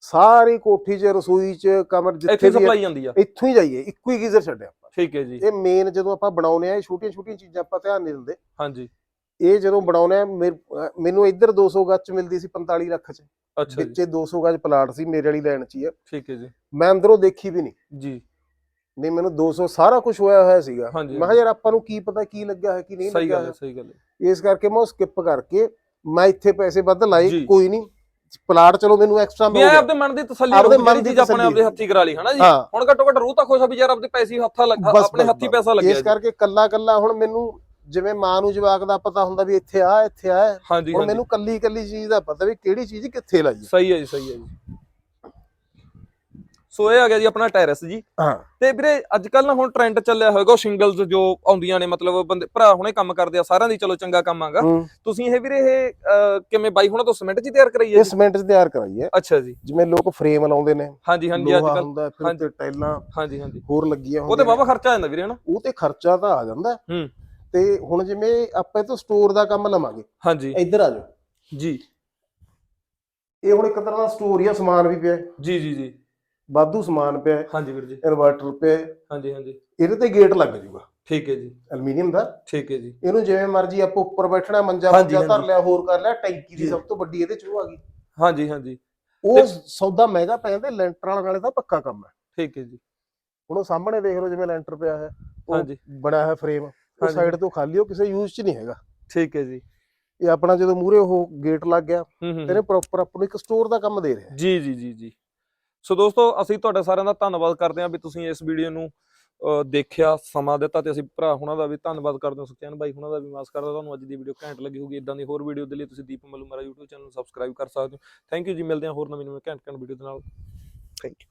ਸਾਰੀ ਕੋਠੀ 'ਚ ਰਸੋਈ 'ਚ ਕਮਰ ਜਿੱਥੇ ਵੀ ਹੈ, ਸਪਲਾਈ ਜਾਂਦੀ ਆ। ਇੱਥੋਂ ਹੀ ਜਾਈਏ ਇੱਕੋ ਹੀ ਗੀਜ਼ਰ ਛੱਡਿਆ ਆਪਾਂ। ਠੀਕ ਹੈ ਜੀ। ਇਹ ਮੇਨ ਜਦੋਂ ਆਪਾਂ ਬਣਾਉਨੇ ਆ ਇਹ ਛੋਟੀਆਂ-ਛੋਟੀਆਂ ਚੀਜ਼ਾਂ ਆਪਾਂ ਧਿਆਨ ਨਹੀਂ ਦਿੰਦੇ। ਹਾਂਜੀ। ਇਹ ਜਦੋਂ ਬਣਾਉਨੇ ਆ ਮੈਨੂੰ ਇੱਧਰ 200 ਗੱਜ 'ਚ ਮਿਲਦੀ ਸੀ 45 ਲੱਖ 'ਚ। ਅੱਛਾ ਜੀ। ਵਿੱਚੇ 200 ਗੱਜ ਪਲਾਟ ਸੀ ਮੇਰੇ ਵਾਲੀ ਲਾਈਨ 'ਚ ਹੀ ਆ। ਠੀਕ ਹੈ ਜੀ। ਮੈਂ ਅੰਦਰੋਂ ਦੇਖੀ ਵੀ ਨਹੀਂ। ਜੀ। ਨਹੀਂ ਮੈਨੂੰ 200 ਸਾਰਾ ਕੁਝ ਹੋਇਆ ਹੋਇਆ ਸੀਗਾ। ਹਾਂਜੀ, ਮੈਂ ਕਿਹਾ ਯਾਰ ਆਪਾਂ ਨੂੰ ਕੀ ਪਤਾ ਕੀ ਲੱਗਿਆ ਹੈ ਕੀ ਨਹੀਂ ਸਹੀ ਗੱਲ ਹੈ। ਸਹੀ ਗੱਲ ਹੈ। ਇਸ ਕਰਕੇ ਮੈਂ ਸਕਿਪ ਕਰਕੇ ਮੈਂ ਇੱਥੇ ਪੈਸੇ ਵੱਧ ਲਾਏ ਜੀ। ਕੋਈ ਨਹੀਂ। ਪਲਾਟ ਚਲੋ ਮੈਨੂੰ ਐਕਸਟਰਾ ਵੀ ਮਿਲ ਇਹ ਗਿਆ। ਆਪਦੇ ਮਨ ਦੀ ਤਸੱਲੀ ਆਪਦੇ ਮਨ ਦੀ ਚੀਜ਼ ਆਪਣੇ ਤਸੱਲੀ ਆਪਦੇ ਹੱਥੀ ਕਰਾ ਲਈ ਹਨਾ ਜੀ? ਹਾਂ। ਹੁਣ ਘੱਟੋ ਘੱਟ ਰੂਹ ਤਾਂ ਖੁਸ਼ ਆ ਵੀ ਯਾਰ ਆਪਦੇ ਪੈਸੇ ਹੀ ਹੱਥਾਂ ਲੱਗਾ ਬਸ, ਆਪਣੇ ਬਸ, ਹੱਥੀ ਬਸ। ਪੈਸਾ ਲੱਗਿਆ ਇਸ ਜੀ। ਕਰਕੇ ਕੱਲਾ ਕੱਲਾ ਹੁਣ ਮੈਨੂੰ ਜਿਵੇਂ ਮਾਂ ਨੂੰ ਜਵਾਕ ਦਾ ਪਤਾ ਹੁੰਦਾ ਵੀ ਇੱਥੇ ਆ ਇੱਥੇ ਆ। ਹਾਂਜੀ ਹੁਣ ਹਾਂਜੀ। ਮੈਨੂੰ ਕੱਲੀ ਕੱਲੀ ਚੀਜ਼ ਦਾ ਪਤਾ ਵੀ ਕਿਹੜੀ ਚੀਜ਼ ਕਿੱਥੇ ਲਾਈ ਹੈ ਸਹੀ ਹੈ ਜੀ ਸਹੀ ਹੈ ਜੀ। ਸੋ ਇਹ ਆ ਗਿਆ ਜੀ ਆਪਣਾ ਟੈਰਸ ਜੀ। ਹਾਂ। ਤੇ ਵੀਰੇ ਅੱਜ ਕੱਲ ਨਾ ਹੁਣ ਟ੍ਰੈਂਡ ਚੱਲਿਆ ਹੋਏਗਾ ਸਿੰਗਲਸ ਜੋ ਆਉਂਦੀਆਂ ਨੇ ਮਤਲਬ ਬੰਦੇ ਭਰਾ ਹੁਣੇ ਕੰਮ ਕਰਦੇ ਆ ਸਾਰਿਆਂ ਦੀ ਚਲੋ ਚੰਗਾ ਕੰਮ ਆਗਾ। ਤੁਸੀਂ ਇਹ ਵੀਰੇ ਇਹ ਕਿਵੇਂ ਬਾਈ ਹੁਣਾਂ ਤੋਂ ਸਿਮੈਂਟ ਜੀ ਤਿਆਰ ਕਰਾਈ ਹੈ ਇਹ ਜੀ? ਸਿਮੈਂਟ 'ਚ ਤਿਆਰ ਕਰਾਈ ਹੈ। ਅੱਛਾ ਜੀ। ਜਿਵੇਂ ਲੋਕ ਫਰੇਮ ਲਾਉਂਦੇ ਨੇ। ਹਾਂਜੀ ਹਾਂਜੀ ਅੱਜ ਕੱਲ ਹਾਂਜੀ। ਟਾਈਲਾਂ ਹਾਂਜੀ ਹਾਂਜੀ। ਹੋਰ ਲੱਗੀਆਂ ਉਹ ਤੇ ਹੁੰਦੀਆਂ ਬਾਬਾ ਖਰਚਾ ਆ ਜਾਂਦਾ ਵੀਰੇ ਹਨਾ? ਉਹ ਤੇ ਖਰਚਾ ਤਾਂ ਆ ਜਾਂਦਾ। ਹੈ। ਤੇ ਹੁਣ ਜਿਵੇਂ ਆਪਾਂ ਇਹ ਤੋਂ ਸਟੋਰ ਦਾ ਕੰਮ ਲਵਾਂਗੇ। ਹਾਂਜੀ। ਇੱਧਰ ਆ ਜਾਓ। ਜੀ। ਇਹ ਹੁਣ ਇੱਕ ਤਰ੍ਹਾਂ ਦਾ ਸਟੋਰ ਹੀ ਆ ਸਮਾਨ ਵੀ ਪਿਆ। ਜੀ ਜੀ ਜੀ। ਵਾਧੂ ਸਮਾਨ ਪਿਆ ਹੈ, ਹਾਂਜੀ ਵੀਰ ਜੀ। ਇਨਵਰਟਰ ਪਿਆ ਹੈ, ਹਾਂਜੀ ਹਾਂਜੀ। ਇਹਦੇ ਤੇ ਗੇਟ ਲੱਗ ਜੂਗਾ। ਠੀਕ ਹੈ ਜੀ। ਐਲੂਮੀਨੀਅਮ ਦਾ? ਠੀਕ ਹੈ ਜੀ। ਇਹਨੂੰ ਜਿਵੇਂ ਮਰਜ਼ੀ ਆਪਾਂ ਉੱਪਰ ਬੈਠਣਾ ਮੰਜਾ ਮੰਜਾ ਧਰ। ਲਿਆ ਹੋਰ ਕਰ ਲਿਆ ਟੈਂਕੀ ਦੀ। ਸਭ ਤੋਂ ਵੱਡੀ ਇਹਦੇ ਚ ਉਹ ਆ ਗਈ। ਹਾਂਜੀ ਹਾਂਜੀ। ਉਹ ਸੌਦਾ ਮਹਿੰਗਾ ਪੈ ਜਾਂਦਾ ਲੈਂਟਰ ਵਾਲੇ ਦਾ ਪੱਕਾ ਕੰਮ ਹੈ। ਠੀਕ ਹੈ ਜੀ। ਹੁਣ ਉਹ ਸਾਹਮਣੇ ਦੇਖ ਲਓ ਜਿਵੇਂ ਲੈਂਟਰ ਪਿਆ ਹੈ ਹਾਂਜੀ। ਬਣਿਆ ਹੈ ਫਰੇਮ ਉਹ। ਸਾਈਡ ਤੋਂ ਖਾਲੀ ਉਹ ਕਿਸੇ ਯੂਜ਼ 'ਚ ਨਹੀਂ ਹੈਗਾ। ਠੀਕ ਹੈ ਜੀ। ਇਹ ਆਪਣਾ ਜਦੋਂ ਮੂਰੇ ਉਹ ਗੇਟ ਲੱਗ ਗਿਆ ਹੂੰ ਹੂੰ। ਤੇ ਇਹਨੇ ਪ੍ਰੋਪਰ ਆਪਾਂ ਨੂੰ ਇੱਕ ਸਟੋਰ ਦਾ ਕੰਮ ਦੇ ਰਿਹਾ ਜੀ ਜੀ ਜੀ ਜੀ। ਸੋ ਦੋਸਤੋ, ਅਸੀਂ ਤੁਹਾਡਾ ਸਾਰਿਆਂ ਦਾ ਧੰਨਵਾਦ ਕਰਦੇ ਹਾਂ ਵੀ ਤੁਸੀਂ ਇਸ ਵੀਡੀਓ ਨੂੰ ਦੇਖਿਆ, ਸਮਾਂ ਦਿੱਤਾ ਤੇ ਅਸੀਂ ਭਰਾ ਹੁਣਾਂ ਦਾ ਵੀ ਧੰਨਵਾਦ ਕਰਦੇ ਹਾਂ, ਸੁਖਚੈਨ ਬਾਈ ਹੁਣਾਂ ਦਾ ਵੀ ਮਾਸ ਕਰਦਾ। ਤੁਹਾਨੂੰ ਅੱਜ ਦੀ ਵੀਡੀਓ ਘੈਂਟ ਲੱਗੀ ਹੋਊਗੀ। ਇਦਾਂ ਦੀ ਹੋਰ ਵੀਡੀਓ ਦੇ ਲਈ ਤੁਸੀਂ ਦੀਪ ਮਲੂ ਮੇਰਾ YouTube ਚੈਨਲ ਸਬਸਕ੍ਰਾਈਬ ਕਰ ਸਕਦੇ ਹੋ। ਥੈਂਕ ਯੂ ਜੀ, ਮਿਲਦੇ ਹਾਂ ਹੋਰ ਨਵੀਂ ਨਵੀਂ ਘੈਂਟ ਘੈਂਟ ਵੀਡੀਓ ਦੇ ਨਾਲ। Thank you